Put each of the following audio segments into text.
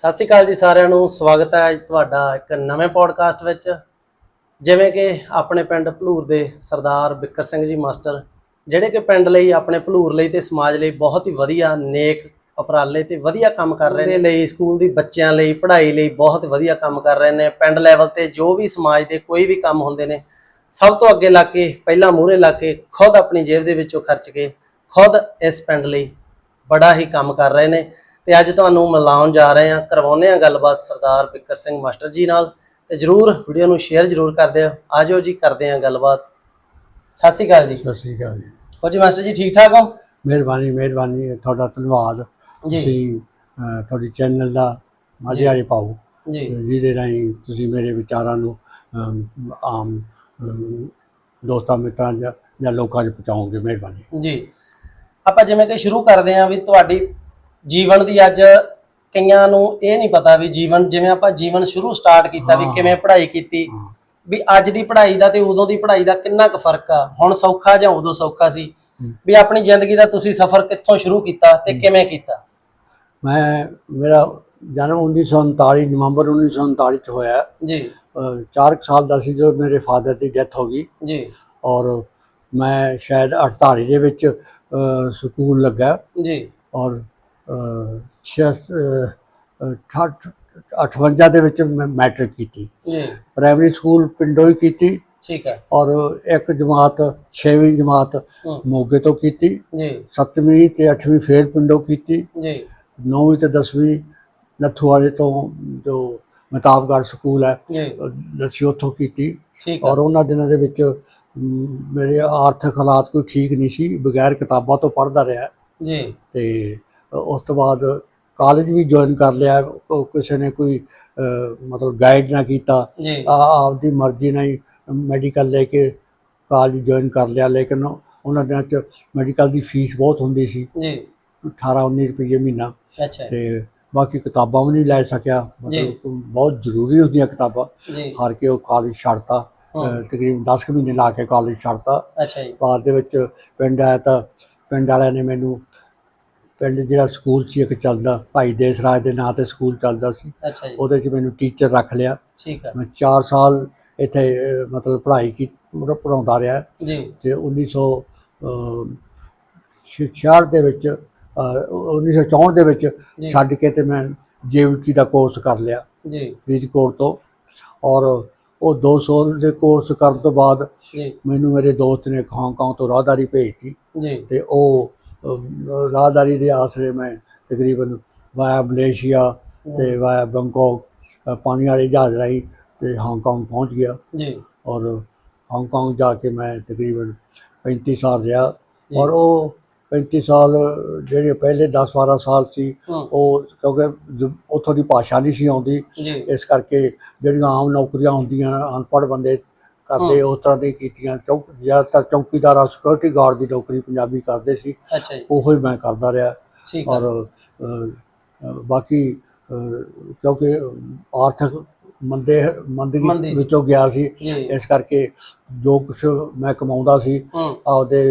ਸਤਿ ਸ਼੍ਰੀ ਅਕਾਲ ਜੀ ਸਾਰਿਆਂ ਨੂੰ, ਸਵਾਗਤ ਹੈ ਅੱਜ ਤੁਹਾਡਾ ਇੱਕ ਨਵੇਂ ਪੋਡਕਾਸਟ ਵਿੱਚ। ਜਿਵੇਂ ਕਿ ਆਪਣੇ ਪਿੰਡ ਭਲੂਰ ਦੇ ਸਰਦਾਰ ਬਿੱਕਰ ਸਿੰਘ ਜੀ ਮਾਸਟਰ, ਜਿਹੜੇ ਕਿ ਪਿੰਡ ਲਈ, ਆਪਣੇ ਭਲੂਰ ਲਈ ਤੇ ਸਮਾਜ ਲਈ ਬਹੁਤ ਹੀ ਵਧੀਆ, ਨੇਕ ਉਪਰਾਲੇ ਤੇ ਵਧੀਆ ਕੰਮ ਕਰ ਰਹੇ ਨੇ। ਲਈ, ਸਕੂਲ ਦੀ ਬੱਚਿਆਂ ਲਈ, ਪੜ੍ਹਾਈ ਲਈ ਬਹੁਤ ਵਧੀਆ ਕੰਮ ਕਰ ਰਹੇ ਨੇ। ਪਿੰਡ ਲੈਵਲ ਤੇ ਜੋ ਵੀ ਸਮਾਜ ਦੇ ਕੋਈ ਵੀ ਕੰਮ ਹੁੰਦੇ ਨੇ, ਸਭ ਤੋਂ ਅੱਗੇ ਲਾ ਕੇ, ਪਹਿਲਾਂ ਮੂਹਰੇ ਲਾ ਕੇ, ਖੁਦ ਆਪਣੀ ਜੇਬ ਦੇ ਵਿੱਚੋਂ ਖਰਚ ਕੇ, ਖੁਦ ਇਸ ਪਿੰਡ ਲਈ ਬੜਾ ਹੀ ਕੰਮ ਕਰ ਰਹੇ ਨੇ। ਤੇ ਅੱਜ ਤੁਹਾਨੂੰ ਮਿਲਾਉਣ ਜਾ ਰਹੇ ਹਾਂ ਕਰਵਾਉਂਦੇ ਹਾਂ ਗੱਲਬਾਤ ਸਰਦਾਰ ਬਿੱਕਰ ਸਿੰਘ ਮਾਸਟਰ ਜੀ ਨਾਲ ਤੇ ਜਰੂਰ ਵੀਡੀਓ ਨੂੰ ਸ਼ੇਅਰ ਜਰੂਰ ਕਰ ਦਿਓ ਆਜੋ ਜੀ ਕਰਦੇ ਹਾਂ ਗੱਲਬਾਤ। ਸਤਿ ਸ਼੍ਰੀ ਅਕਾਲ ਜੀ। ਸਤਿ ਸ਼੍ਰੀ ਅਕਾਲ ਜੀ। ਹੋਰ ਜੀ ਮਾਸਟਰ ਜੀ ਠੀਕ ਠਾਕ ਹੋ? ਮਿਹਰਬਾਨੀ ਮਿਹਰਬਾਨੀ ਤੁਹਾਡਾ ਧੰਨਵਾਦ। ਜੀ। ਤੁਸੀਂ ਤੁਹਾਡੀ ਚੈਨਲ ਦਾ ਮਾਝੇ ਵਾਲੇ ਪਾਓ। ਜੀ। ਜਿਹਦੇ ਰਾਹੀਂ ਤੁਸੀਂ ਮੇਰੇ ਵਿਚਾਰਾਂ ਨੂੰ ਆਮ ਦੋਸਤਾਂ ਮਿੱਤਰਾਂ ਜਾਂ ਲੋਕਾਂ 'ਚ ਪਹੁੰਚਾਓਗੇ ਮਿਹਰਬਾਨੀ। ਜੀ। ਆਪਾਂ ਜਿਵੇਂ ਕਿ ਸ਼ੁਰੂ ਕਰਦੇ ਹਾਂ ਵੀ ਤੁਹਾਡੀ ਜੀਵਨ ਦੀ ਅੱਜ ਕਈਆਂ ਨੂੰ ਇਹ ਨਹੀਂ ਪਤਾ ਵੀ ਜੀਵਨ ਜਿਵੇਂ ਆਪਾਂ ਜੀਵਨ ਸ਼ੁਰੂ ਸਟਾਰਟ ਕੀਤਾ ਵੀ। ਕਿਵੇਂ ਪੜ੍ਹਾਈ ਕੀਤੀ। ਵੀ ਅੱਜ ਦੀ ਪੜ੍ਹਾਈ ਦਾ ਤੇ ਉਦੋਂ ਦੀ ਪੜ੍ਹਾਈ ਦਾ ਕਿੰਨਾ ਕੁ ਫ਼ਰਕ ਆ? ਹੁਣ ਸੌਖਾ ਜਾਂ ਉਦੋਂ ਸੌਖਾ ਸੀ। ਵੀ ਆਪਣੀ ਜ਼ਿੰਦਗੀ ਦਾ ਤੁਸੀਂ ਸਫ਼ਰ ਕਿੱਥੋਂ ਸ਼ੁਰੂ ਕੀਤਾ ਤੇ ਕਿਵੇਂ ਕੀਤਾ? ਮੈਂ ਮੇਰਾ ਜਨਮ 1939 ਨਵੰਬਰ 1939 ਚ ਹੋਇਆ। ਜੀ। ਅਹ, ਚਾਰ ਕੁ ਸਾਲ ਦਾ ਸੀ ਜਦੋਂ ਮੇਰੇ ਫਾਦਰ ਦੀ ਡੈਥ ਹੋ ਗਈ। ਜੀ। ਔਰ ਮੈਂ ਸ਼ਾਇਦ 48 ਦੇ ਵਿੱਚ ਸਕੂਲ ਲੱਗਾ। ਜੀ। ਔਰ ਅਹ, ਛੇ ਅਹ, ਅਠਾਹਠ 58 ਦੇ ਵਿੱਚ ਮੈਟ੍ਰਿਕ ਕੀਤੀ। ਜੀ। ਪ੍ਰਾਇਮਰੀ ਸਕੂਲ ਪਿੰਡੋਂ ਹੀ ਕੀਤੀ। ਠੀਕ ਹੈ। ਔਰ ਇੱਕ ਜਮਾਤ 6ਵੀਂ ਜਮਾਤ ਮੋਗੇ ਤੋਂ ਕੀਤੀ। ਜੀ। 7ਵੀਂ ਤੇ 8ਵੀਂ ਫੇਰ ਪਿੰਡੋਂ ਕੀਤੀ। ਜੀ। 9ਵੀਂ ਤੇ 10ਵੀਂ ਨੱਥੂ ਵਾਲੇ ਤੋਂ ਜੋ ਮਤਾਬਗੜ ਸਕੂਲ ਹੈ ਜੀ। ਅਸੀਂ ਉੱਥੋਂ ਕੀਤੀ। ਔਰ ਉਹਨਾਂ ਦਿਨਾਂ ਦੇ ਵਿੱਚ ਮੇਰੇ ਆਰਥਿਕ ਹਾਲਾਤ ਕੋਈ ਠੀਕ ਨਹੀਂ ਸੀ। ਬਗੈਰ ਕਿਤਾਬਾਂ ਤੋਂ ਪੜ੍ਹਦਾ ਰਿਹਾ। ਜੀ। ਤੇ ਉਸ ਤੋਂ ਬਾਅਦ ਕਾਲਜ ਵੀ ਜੁਆਇਨ ਕਰ ਲਿਆ ਕਿਸੇ ਨੇ ਕੋਈ ਮਤਲਬ ਗਾਈਡ ਨਾ ਕੀਤਾ। ਆਪਦੀ ਮਰਜ਼ੀ ਨਾਲ ਹੀ ਮੈਡੀਕਲ ਲੈ ਕੇ ਕਾਲਜ ਜੁਆਇਨ ਕਰ ਲਿਆ ਲੇਕਿਨ ਉਹਨਾਂ ਦਿਨਾਂ 'ਚ ਮੈਡੀਕਲ ਦੀ ਫੀਸ ਬਹੁਤ ਹੁੰਦੀ ਸੀ। ਜੀ। 18 19 ਰੁਪਏ ਮਹੀਨਾ। ਤੇ ਬਾਕੀ ਕਿਤਾਬਾਂ ਵੀ ਨਹੀਂ ਲੈ ਸਕਿਆ। ਮਤਲਬ ਬਹੁਤ ਜ਼ਰੂਰੀ ਹੁੰਦੀਆਂ ਕਿਤਾਬਾਂ। ਹਾਰ ਕੇ ਉਹ ਕਾਲਜ ਛੱਡਤਾ। ਤਕਰੀਬਨ 10 ਕੁ ਮਹੀਨੇ ਲਾ ਕੇ ਕਾਲਜ ਛੱਡਤਾ। ਅੱਛਾ ਜੀ। ਬਾਅਦ ਦੇ ਵਿੱਚ ਪਿੰਡ ਆਇਆ ਤਾਂ ਪਿੰਡ ਵਾਲਿਆਂ ਨੇ ਮੈਨੂੰ ਪਿੰਡ ਜਿਹੜਾ ਸਕੂਲ ਸੀ ਇੱਕ ਚੱਲਦਾ ਭਾਈ ਦੇਸ ਰਾਜ ਦੇ ਨਾਂ ਤੇ ਸਕੂਲ ਚੱਲਦਾ ਸੀ। ਅੱਛਾ ਜੀ। ਉਹਦੇ 'ਚ ਮੈਨੂੰ ਟੀਚਰ ਰੱਖ ਲਿਆ। ਠੀਕ ਹੈ। ਮੈਂ 4 ਸਾਲ ਇੱਥੇ ਅਹ, ਮਤਲਬ ਪੜ੍ਹਾਈ ਕੀ ਮਤਲਬ ਪੜਾਉਂਦਾ ਰਿਹਾ। ਜੀ। ਤੇ 1966 ਦੇ ਵਿੱਚ ਅਹ, 1964 ਦੇ ਵਿੱਚ ਜੀ। ਛੱਡ ਕੇ ਤੇ ਮੈਂ ਜੀਵਟੀ ਦਾ ਕੋਰਸ ਕਰ ਲਿਆ। ਜੀ। ਫਰੀਦਕੋਟ ਤੋਂ। ਔਰ ਉਹ 200 ਦੇ ਕੋਰਸ ਕਰਨ ਤੋਂ ਬਾਅਦ ਜੀ। ਮੈਨੂੰ ਮੇਰੇ ਦੋਸਤ ਨੇ ਹਾਂਗਕਾਂਗ ਤੋਂ ਰਾਹਦਾਰੀ ਭੇਜਤੀ। ਜੀ। ਤੇ ਉਹ ਰਾਹਦਾਰੀ ਦੇ ਆਸਰੇ ਮੈਂ ਤਕਰੀਬਨ ਵਾਇਆ ਮਲੇਸ਼ੀਆ ਤੇ ਵਾਇਆ ਬੰਕੋਕ ਪਾਣੀ ਵਾਲੇ ਜਹਾਜ਼ ਰਾਹੀਂ ਤੇ ਹਾਂਗਕਾਂਗ ਪਹੁੰਚ ਗਿਆ। ਜੀ। ਔਰ ਹਾਂਗਕਾਂਗ ਜਾ ਕੇ ਮੈਂ ਤਕਰੀਬਨ 35 ਸਾਲ ਰਿਹਾ। ਔਰ ਉਹ 35 ਸਾਲ ਜਿਹੜੇ ਪਹਿਲੇ 10 12 ਸਾਲ ਸੀ ਉਹ ਕਿਉਂਕਿ ਉੱਥੋਂ ਦੀ ਭਾਸ਼ਾ ਨਹੀਂ ਸੀ ਆਉਂਦੀ। ਇਸ ਕਰਕੇ ਜਿਹੜੀਆਂ ਆਮ ਨੌਕਰੀਆਂ ਹੁੰਦੀਆਂ ਅਨਪੜ੍ਹ ਬੰਦੇ ਕਰਦੇ ਉਸ ਤਰ੍ਹਾਂ ਦੀ ਕੀਤੀਆਂ ਚੌਕ ਜ਼ਿਆਦਾਤਰ ਚੌਕੀਦਾਰ ਸਿਕਿਉਰਿਟੀ ਗਾਰਡ ਦੀ ਨੌਕਰੀ ਪੰਜਾਬੀ ਕਰਦੇ ਸੀ। ਅੱਛਾ ਜੀ। ਉਹੋ ਹੀ ਮੈਂ ਕਰਦਾ ਰਿਹਾ। ਔਰ ਬਾਕੀ ਕਿਉਂਕਿ ਆਰਥਿਕ ਮੰਦੇ ਮੰਦੀ। ਮੰਦਗੀ ਵਿੱਚੋਂ ਗਿਆ ਸੀ। ਇਸ ਕਰਕੇ ਜੋ ਕੁਛ ਮੈਂ ਕਮਾਉਂਦਾ ਸੀ ਆਪਦੇ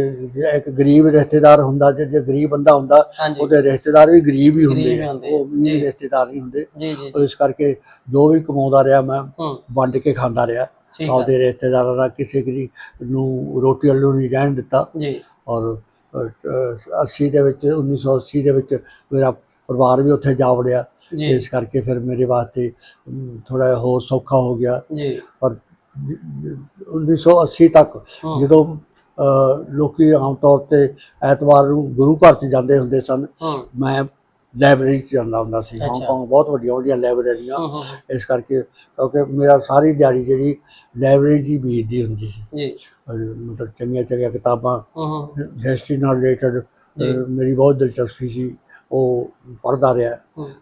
ਇੱਕ ਗਰੀਬ ਰਿਸ਼ਤੇਦਾਰ ਹੁੰਦਾ ਜੇ ਜੇ ਗਰੀਬ ਬੰਦਾ ਹੁੰਦਾ ਉਹਦੇ ਰਿਸ਼ਤੇਦਾਰ ਵੀ ਗਰੀਬ ਹੀ ਹੁੰਦੇ ਆ। ਆ, ਉਹ ਵੀ। ਰਿਸ਼ਤੇਦਾਰ ਨਹੀਂ ਹੁੰਦੇ। ਇਸ ਕਰਕੇ ਜੋ ਵੀ ਕਮਾਉਂਦਾ ਰਿਹਾ ਮੈਂ ਵੰਡ ਕੇ ਖਾਂਦਾ ਰਿਹਾ। ਹੈ ਆਪਦੇ ਰਿਸ਼ਤੇਦਾਰਾਂ ਦਾ ਕਿਸੇ ਗਰੀਬ ਨੂੰ ਰੋਟੀ ਵੱਲੋਂ ਨਹੀਂ ਰਹਿਣ ਦਿੱਤਾ। ਜੀ। ਔਰ ਅ, ਅ, 80 ਦੇ ਵਿੱਚ 1980 ਦੇ ਵਿੱਚ ਮੇਰਾ ਪਰਿਵਾਰ ਵੀ ਉੱਥੇ ਜਾ ਵੜਿਆ। ਜੀ। ਇਸ ਕਰਕੇ ਫਿਰ ਮੇਰੇ ਵਾਸਤੇ ਥੋੜਾ ਹੋਰ ਸੌਖਾ ਹੋ ਗਿਆ। ਜੀ। ਪਰ 1980 ਤੱਕ ਹੂੰ। ਜਦੋਂ ਅ, ਲੋਕੀ ਆਮ ਤੌਰ ਤੇ ਐਤਵਾਰ ਨੂੰ ਗੁਰੂ ਘਰ 'ਚ ਜਾਂਦੇ ਹੁੰਦੇ ਸਨ ਹੂੰ। ਮੈਂ ਲਾਇਬ੍ਰੇਰੀ 'ਚ ਜਾਂਦਾ ਹੁੰਦਾ ਸੀ। ਹਾਂਗਕਾਂਗ ਬਹੁਤ ਵੱਡੀਆਂ ਵੱਡੀਆਂ ਲਾਇਬ੍ਰੇਰੀਆਂ। ਇਸ ਕਰਕੇ ਕਿਉਂਕਿ ਮੇਰਾ ਸਾਰੀ ਦਿਹਾੜੀ ਜਿਹੜੀ ਲਾਇਬ੍ਰੇਰੀ ਹੀ ਬੀਤਦੀ ਹੁੰਦੀ ਸੀ। ਜੀ। ਮਤਲਬ ਚੰਗੀਆਂ ਚੰਗੀਆਂ ਕਿਤਾਬਾਂ ਹਿਸਟਰੀ ਨਾਲ ਰਿਲੇਟਡ। ਮੇਰੀ ਬਹੁਤ ਦਿਲਚਸਪੀ ਸੀ। ਉਹ ਪੜ੍ਹਦਾ ਰਿਹਾ।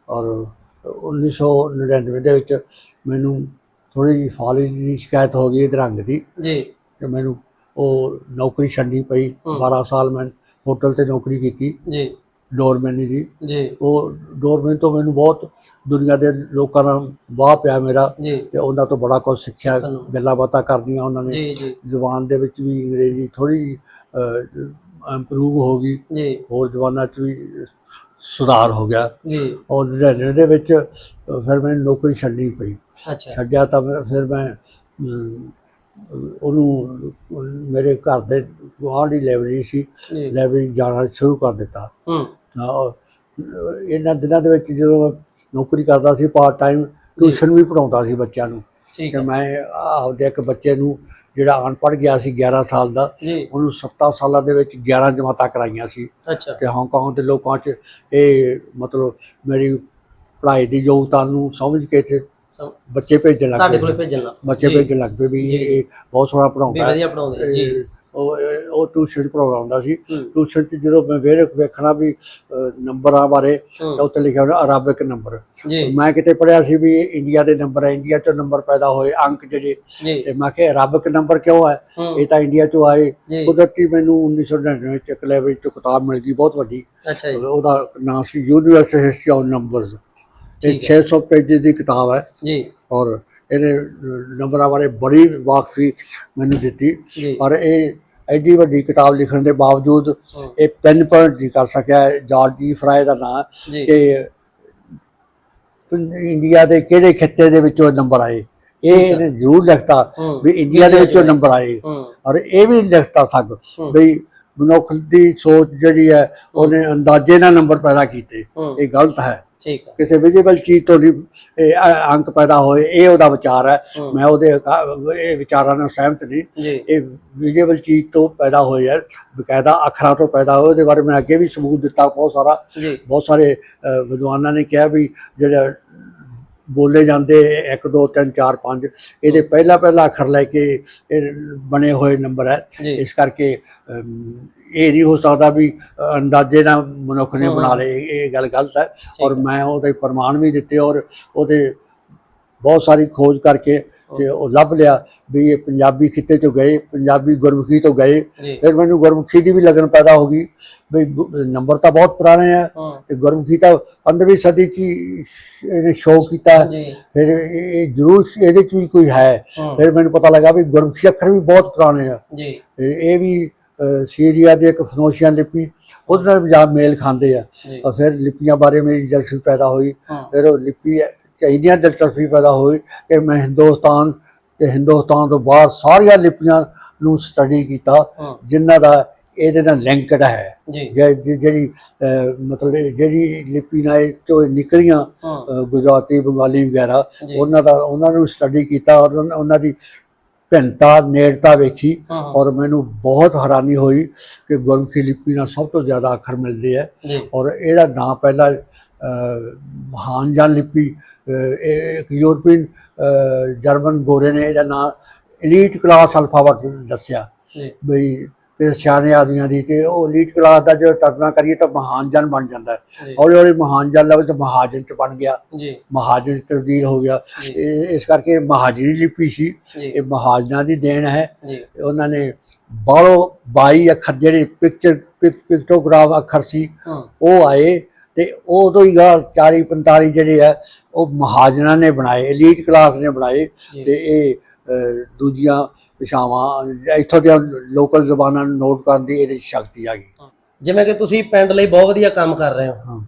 ਔਰ 1999 ਦੇ ਵਿੱਚ ਮੈਨੂੰ ਥੋੜੀ ਜਿਹੀ ਫਾਲੀ ਦੀ ਸ਼ਿਕਾਇਤ ਹੋ ਗਈ ਅਧਰੰਗ ਦੀ। ਜੀ। ਤੇ ਮੈਨੂੰ ਉਹ ਨੌਕਰੀ ਛੱਡਣੀ ਪਈ। ਹੂੰ। 12 ਸਾਲ ਮੈਂ ਹੋਟਲ ਤੇ ਨੌਕਰੀ ਕੀਤੀ। ਜੀ। ਡੋਰਮੈਨੀ ਦੀ ਜੀ। ਉਹ ਡੋਰਮੈਨ ਤੋਂ ਮੈਨੂੰ ਬਹੁਤ ਦੁਨੀਆ ਦੇ ਲੋਕਾਂ ਨਾਲ ਵਾਹ ਪਿਆ ਮੇਰਾ ਜੀ। ਤੇ ਉਹਨਾਂ ਤੋਂ ਬੜਾ ਕੁਝ ਸਿੱਖਿਆ। ਗੱਲਾਂ ਬਾਤਾਂ ਕਰਨੀਆਂ ਉਹਨਾਂ ਨੇ। ਜੀ ਜੀ। ਜ਼ੁਬਾਨ ਦੇ ਵਿੱਚ ਵੀ ਅੰਗਰੇਜ਼ੀ ਥੋੜੀ ਇੰਪਰੂਵ ਹੋ ਗਈ। ਜੀ। ਹੋਰ ਜ਼ੁਬਾਨਾਂ 'ਚ ਵੀ ਸੁਧਾਰ ਹੋ ਗਿਆ। ਜੀ। ਔਰ ਲੁਧਿਆਣੇ ਦੇ ਵਿੱਚ ਫਿਰ ਮੈਨੂੰ ਨੌਕਰੀ ਛੱਡਣੀ ਪਈ। ਅੱਛਾ। ਛੱਡਿਆ ਤਾਂ ਫਿਰ ਮੈਂ ਉਹਨੂੰ ਮੇਰੇ ਘਰ ਦੇ ਗੁਆਂਢੀ ਲਾਇਬ੍ਰੇਰੀ ਸੀ। ਲਾਇਬ੍ਰੇਰੀ ਜਾਣਾ ਸ਼ੁਰੂ ਕਰ ਦਿੱਤਾ। ਹੂੰ। ਇਹਨਾਂ ਦਿਨਾਂ ਦੇ ਵਿੱਚ ਜਦੋਂ ਮੈਂ ਨੌਕਰੀ ਕਰਦਾ ਸੀ ਪਾਰਟ ਟਾਈਮ ਟਿਊਸ਼ਨ ਵੀ ਪੜਾਉਂਦਾ ਸੀ ਬੱਚਿਆਂ ਨੂੰ। ਹੈ। ਮੈਂ ਆਪਦੇ ਇੱਕ ਬੱਚੇ ਨੂੰ ਜਿਹੜਾ ਅਨਪੜ੍ਹ ਗਿਆ ਸੀ 11 ਸਾਲ ਦਾ ਉਹਨੂੰ 7 ਸਾਲਾਂ ਦੇ ਵਿੱਚ 11 ਜਮਾਤਾਂ ਕਰਾਈਆਂ ਸੀ। ਤੇ ਹਾਂਗਕਾਂਗ ਦੇ ਲੋਕਾਂ 'ਚ ਇਹ ਮਤਲਬ ਮੇਰੀ ਪੜ੍ਹਾਈ ਦੀ ਯੋਗਤਾ ਨੂੰ ਸਮਝ ਕੇ ਤੇ ਬੱਚੇ ਭੇਜਣ ਲੱਗ ਪਏ ਕੋਲੇ ਭੇਜਣ ਲਾ ਬੱਚੇ ਭੇਜਣ ਲੱਗ ਪਏ ਵੀ। ਇਹ ਬਹੁਤ ਸੋਹਣਾ ਪੜਾਉਂਦਾ ਹੈ। ਵਧੀਆ ਪੜਾਉਂਦੇ ਜੀ। ਉਹ ਉਹ ਟਿਊਸ਼ਨ ਪੜਾਉਂਦਾ ਸੀ। ਟਿਊਸ਼ਨ 'ਚ ਜਦੋਂ ਮੈਂ ਵੇਰੇ ਵੇਖਣਾ ਵੀ ਨੰਬਰਾਂ ਬਾਰੇ ਤਾਂ ਉੱਤੇ ਲਿਖਿਆ ਹੋਣਾ ਅਰਾਬਿਕ ਨੰਬਰ ਮੈਂ ਕਿਤੇ ਪੜਿਆ ਸੀ ਵੀ ਇੰਡੀਆ ਦੇ ਨੰਬਰ ਹੈ ਇੰਡੀਆ 'ਚੋਂ ਨੰਬਰ ਪੈਦਾ ਹੋਏ ਅੰਕ ਜਿਹੜੇ ਤੇ ਮੈਂ ਕਿਹਾ ਅਰਾਬਿਕ ਨੰਬਰ ਕਿਉਂ ਹੈ? ਇਹ ਤਾਂ ਇੰਡੀਆ 'ਚੋਂ ਆਏ। ਕੁਦਰਤੀ ਮੈਨੂੰ 1999 ਵਿੱਚ ਇੱਕ ਲੈਵਲ 'ਚ ਕਿਤਾਬ ਮਿਲ ਗਈ ਬਹੁਤ ਵੱਡੀ। ਉਹਦਾ ਨਾਮ ਸੀ ਯੂਨੀਵਰਸਲ ਹਿਸਟਰੀ ਆਫ ਨੰਬਰਸ ਇਹ ਠੀਕ ਹੈ। 600 ਪੇਜ ਦੀ ਕਿਤਾਬ ਹੈ। ਜੀ। ਔਰ ਇਹਨੇ ਨੰਬਰਾਂ ਬਾਰੇ ਬੜੀ ਵਾਕਫੀ ਮੈਨੂੰ ਦਿੱਤੀ। ਜੀ। ਪਰ ਇਹ ਐਡੀ ਵੱਡੀ ਕਿਤਾਬ ਲਿਖਣ ਦੇ ਬਾਵਜੂਦ ਇਹ ਪੈਨ ਪੁਆਇੰਟ ਨਹੀਂ ਕਰ ਸਕਿਆ। ਜਾਰਜੀ ਫਰਾਈ ਦਾ ਨਾਮ ਜੀ। ਕਿ ਇੰਡੀਆ ਦੇ ਕਿਹੜੇ ਖਿੱਤੇ ਦੇ ਵਿੱਚੋਂ ਨੰਬਰ ਆਏ। ਇਹ। ਇਹਨੇ ਜ਼ਰੂਰ ਲਿਖਤਾ ਵੀ ਇੰਡੀਆ ਦੇ ਵਿੱਚੋਂ ਨੰਬਰ ਆਏ। ਔਰ ਇਹ ਵੀ ਲਿਖਤਾ ਸਭ। ਵੀ ਮਨੁੱਖ ਦੀ ਸੋਚ ਜਿਹੜੀ ਹੈ ਉਹਨੇ ਅੰਦਾਜ਼ੇ ਨਾਲ ਨੰਬਰ ਪੈਦਾ ਕੀਤੇ। ਇਹ ਗਲਤ ਹੈ। ਠੀਕ ਹੈ ਕਿਸੇ ਵਿਜੀਬਲ ਚੀਜ਼ ਤੋਂ ਨਹੀਂ ਇਹ ਅ- ਅੰਕ ਪੈਦਾ ਹੋਏ ਇਹ ਉਹਦਾ ਵਿਚਾਰ ਹੈ। ਹੂੰ। ਮੈਂ ਉਹਦੇ ਅਕਾ- ਇਹ ਵਿਚਾਰਾਂ ਨਾਲ ਸਹਿਮਤ ਨਹੀਂ। ਜੀ। ਇਹ ਵਿਜੀਬਲ ਚੀਜ਼ ਤੋਂ ਪੈਦਾ ਹੋਏ ਹੈ ਬਕਾਇਦਾ ਅੱਖਰਾਂ ਤੋਂ ਪੈਦਾ ਹੋਏ ਉਹਦੇ ਬਾਰੇ ਮੈਂ ਅੱਗੇ ਵੀ ਸਬੂਤ ਦਿੱਤਾ ਬਹੁਤ ਸਾਰਾ। ਜੀ। ਬਹੁਤ ਸਾਰੇ ਅ, ਵਿਦਵਾਨਾਂ ਨੇ ਕਿਹਾ ਵੀ ਜਿਹੜਾ ਬੋਲੇ ਜਾਂਦੇ 1 2 3 4 5 ਇਹਦੇ ਪਹਿਲਾ ਪਹਿਲਾ ਅੱਖਰ ਲੈ ਕੇ ਇਹ ਬਣੇ ਹੋਏ ਨੰਬਰ ਹੈ। ਇਸ ਕਰਕੇ ਇਹ ਨਹੀਂ ਹੋ ਸਕਦਾ ਵੀ ਅੰਦਾਜ਼ੇ ਨਾਲ ਮਨੁੱਖ ਨੇ। ਬਣਾ ਲਏ। ਇਹ ਗੱਲ ਗਲਤ ਹੈ। ਔਰ। ਮੈਂ ਉਹਦੇ ਪ੍ਰਮਾਣ ਵੀ ਦਿੱਤੇ ਔਰ ਉਹਦੇ ਬਹੁਤ ਸਾਰੀ ਖੋਜ ਕਰਕੇ ਤੇ ਉਹ ਲੱਭ ਲਿਆ ਵੀ ਇਹ ਪੰਜਾਬੀ ਖਿੱਤੇ ਤੋਂ ਗਏ ਪੰਜਾਬੀ ਗੁਰਮੁਖੀ ਤੋਂ ਗਏ। ਫਿਰ ਮੈਨੂੰ ਗੁਰਮੁਖੀ ਦੀ ਵੀ ਲਗਨ ਪੈਦਾ ਹੋ ਗਈ। ਵੀ ਨੰਬਰ ਤਾਂ ਬਹੁਤ ਪੁਰਾਣੇ ਆ ਤੇ ਗੁਰਮੁਖੀ ਤਾਂ 15ਵੀਂ ਸਦੀ ਹੀ ਇਹਨੇ ਸ਼ੋਅ ਕੀਤਾ। ਫਿਰ ਇਹ ਜ਼ਰੂਰ ਇਹਦੇ ਚ ਵੀ ਕੋਈ ਹੈ। ਫਿਰ ਮੈਨੂੰ ਪਤਾ ਲੱਗਾ ਵੀ ਗੁਰਮੁਖੀ ਅੱਖਰ ਵੀ ਬਹੁਤ ਪੁਰਾਣੇ ਆ। ਇਹ ਵੀ ਸੀਰੀਆ ਦੇ ਇੱਕ ਫਨੋਸ਼ੀਆ ਲਿਪੀ ਉਹਦੇ ਨਾਲ ਜ਼ਿਆਦਾ ਮੇਲ ਖਾਂਦੇ ਆ। ਫਿਰ ਲਿਪੀਆਂ ਬਾਰੇ ਮੇਰੀ ਦਿਲਚਸਪੀ ਪੈਦਾ ਹੋਈ। ਫਿਰ ਉਹ ਲਿਪੀ ਚਾਹੀਦੀਆਂ ਦਿਲਚਸਪੀ ਪੈਦਾ ਹੋਈ ਕਿ ਮੈਂ ਹਿੰਦੁਸਤਾਨ ਤੇ ਹਿੰਦੁਸਤਾਨ ਤੋਂ ਬਾਹਰ ਸਾਰੀਆਂ ਲਿਪੀਆਂ ਨੂੰ ਸਟੱਡੀ ਕੀਤਾ ਜਿਨ੍ਹਾਂ ਦਾ ਇਹਦੇ ਨਾਲ ਲਿੰਕਡ ਹੈ ਜਿਹੜੀ ਮਤਲਬ ਜਿਹੜੀ ਲਿਪੀ ਨਾਲ ਚੋਂ ਨਿਕਲੀਆਂ ਗੁਜਰਾਤੀ ਬੰਗਾਲੀ ਵਗੈਰਾ ਉਹਨਾਂ ਦਾ ਉਹਨਾਂ ਨੂੰ ਸਟੱਡੀ ਕੀਤਾ ਔਰ ਉਹਨਾਂ- ਦੀ ਭਿੰਨਤਾ ਨੇੜਤਾ ਵੇਖੀ ਔਰ ਮੈਨੂੰ ਬਹੁਤ ਹੈਰਾਨੀ ਹੋਈ ਕਿ ਗੁਰਮੁਖੀ ਲਿਪੀ ਨਾਲ ਸਭ ਤੋਂ ਜ਼ਿਆਦਾ ਅੱਖਰ ਮਿਲਦੇ ਆ ਔਰ ਇਹਦਾ ਨਾਂ ਪਹਿਲਾਂ ਮਹਾਨ ਜਨ ਲਿਪੀ ਇੱਕ ਯੂਰਪੀਅਨ ਅ, ਜਰਮਨ ਗੋਰੇ ਨੇ ਇਹਦਾ ਨਾਂ ਐਲੀਟ ਕਲਾਸ ਅਲਫਾਬੈਟ ਦੱਸਿਆ। ਬਈ ਤੇ ਸਿਆਣੇ ਆਦਮੀਆਂ ਦੀ ਤੇ ਉਹ ਐਲੀਟ ਕਲਾਸ ਦਾ ਜੋ ਤਰਜਮਾ ਕਰੀਏ ਤਾਂ ਮਹਾਨ ਜਨ ਬਣ ਜਾਂਦਾ ਹੈ। ਹੌਲੀ ਹੌਲੀ ਮਹਾਨ ਜਨ ਲਫ਼ਜ਼ ਮਹਾਜਨ ਚ ਬਣ ਗਿਆ। ਜੀ। ਮਹਾਜਨ ਤਬਦੀਲ ਹੋ ਗਿਆ। ਇਸ ਕਰਕੇ ਮਹਾਜਨੀ ਲਿਪੀ ਸੀ। ਇਹ ਮਹਾਜਨਾਂ ਦੀ ਦੇਣ ਹੈ। ਜੀ। ਉਹਨਾਂ ਨੇ ਬਾਹਰੋਂ 22 ਅੱਖਰ ਜਿਹੜੇ ਪਿਕਚਰ ਪਿਕ ਪਿਕਟੋਗ੍ਰਾਫ ਅੱਖਰ ਸੀ ਉਹ ਆਏ। ਤੇ ਉਦੋਂ ਹੀ ਗਾ 40 45 ਜਿਹੜੇ ਆ ਉਹ ਮਹਾਜਨਾਂ ਨੇ ਬਣਾਏ ਐਲੀਟ ਕਲਾਸ ਨੇ ਬਣਾਏ ਤੇ ਇਹ ਦੂਜੀਆਂ ਭਾਸ਼ਾਵਾਂ ਇੱਥੋਂ ਦੀਆਂ ਲੋਕਲ ਜ਼ਬਾਨਾਂ ਨੂੰ ਨੋਟ ਕਰਨ ਦੀ ਇਹਦੇ ਸ਼ਕਤੀ ਆ ਗਈ। ਜਿਵੇਂ ਕਿ ਤੁਸੀਂ ਪਿੰਡ ਲਈ ਬਹੁਤ ਵਧੀਆ ਕੰਮ ਕਰ ਰਹੇ ਹਾਂ।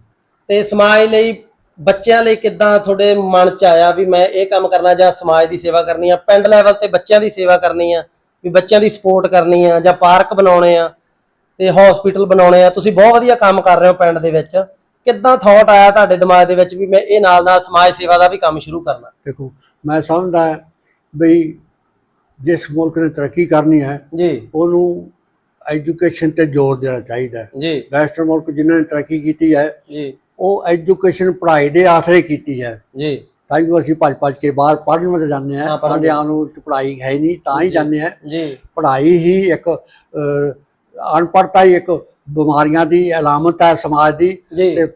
ਤੇ ਸਮਾਜ ਲਈ ਬੱਚਿਆਂ ਲਈ ਕਿੱਦਾਂ ਤੁਹਾਡੇ ਮਨ ਚ ਆਇਆ ਵੀ ਮੈਂ ਇਹ ਕੰਮ ਕਰਨਾ ਜਾਂ ਸਮਾਜ ਦੀ ਸੇਵਾ ਕਰਨੀ ਆ? ਪਿੰਡ ਲੈਵਲ ਤੇ ਬੱਚਿਆਂ ਦੀ ਸੇਵਾ ਕਰਨੀ ਆ ਵੀ ਬੱਚਿਆਂ ਦੀ ਸਪੋਰਟ ਕਰਨੀ ਆ ਜਾਂ ਪਾਰਕ ਬਣਾਉਣੇ ਆ ਤੇ ਹਸਪੀਟਲ ਬਣਾਉਣੇ ਆ? ਤੁਸੀਂ ਬਹੁਤ ਵਧੀਆ ਕੰਮ ਕਰ ਰਹੇ ਹੋ ਪਿੰਡ ਦੇ ਵਿੱਚ। ਕਿੱਦਾਂ ਥਾਟ ਆਇਆ ਤੁਹਾਡੇ ਦਿਮਾਗ ਦੇ ਵਿੱਚ ਵੀ ਮੈਂ ਇਹ ਨਾਲ ਨਾਲ ਸਮਾਜ ਸੇਵਾ ਦਾ ਵੀ ਕੰਮ ਸ਼ੁਰੂ ਕਰਨਾ? ਦੇਖੋ ਮੈਂ ਸਮਝਦਾ ਬਈ ਜਿਸ ਮੁਲਕ ਨੇ ਤਰੱਕੀ ਕਰਨੀ ਹੈ ਜੀ। ਉਹਨੂੰ ਐਜੂਕੇਸ਼ਨ ਤੇ ਜ਼ੋਰ ਦੇਣਾ ਚਾਹੀਦਾ ਹੈ। ਜੀ। ਵੈਸਟਰਨ ਮੁਲਕ ਜਿਨ੍ਹਾਂ ਨੇ ਤਰੱਕੀ ਕੀਤੀ ਹੈ ਜੀ। ਉਹ ਐਜੂਕੇਸ਼ਨ ਪੜ੍ਹਾਈ ਦੇ ਆਸਰੇ ਕੀਤੀ ਹੈ। ਜੀ। ਤਾਂ ਕਿ ਅਸੀਂ ਭੱਜ ਭੱਜ ਕੇ ਬਾਹਰ ਪੜ੍ਹਨ ਵਾਲੇ ਜਾਂਦੇ ਆ ਸਾਡੇ ਆਉਣ ਨੂੰ ਪੜ੍ਹਾਈ ਹੈ ਨਹੀਂ ਤਾਂ ਹੀ ਜੀ। ਜਾਂਦੇ ਆ ਜੀ। ਪੜ੍ਹਾਈ ਹੀ ਇੱਕ ਅਨਪੜ੍ਹਤਾ ਹੀ ਇੱਕ ਬਿਮਾਰੀਆਂ ਦੀ ਅਲਾਮਤ ਹੈ ਸਮਾਜ ਦੀ ਤੇ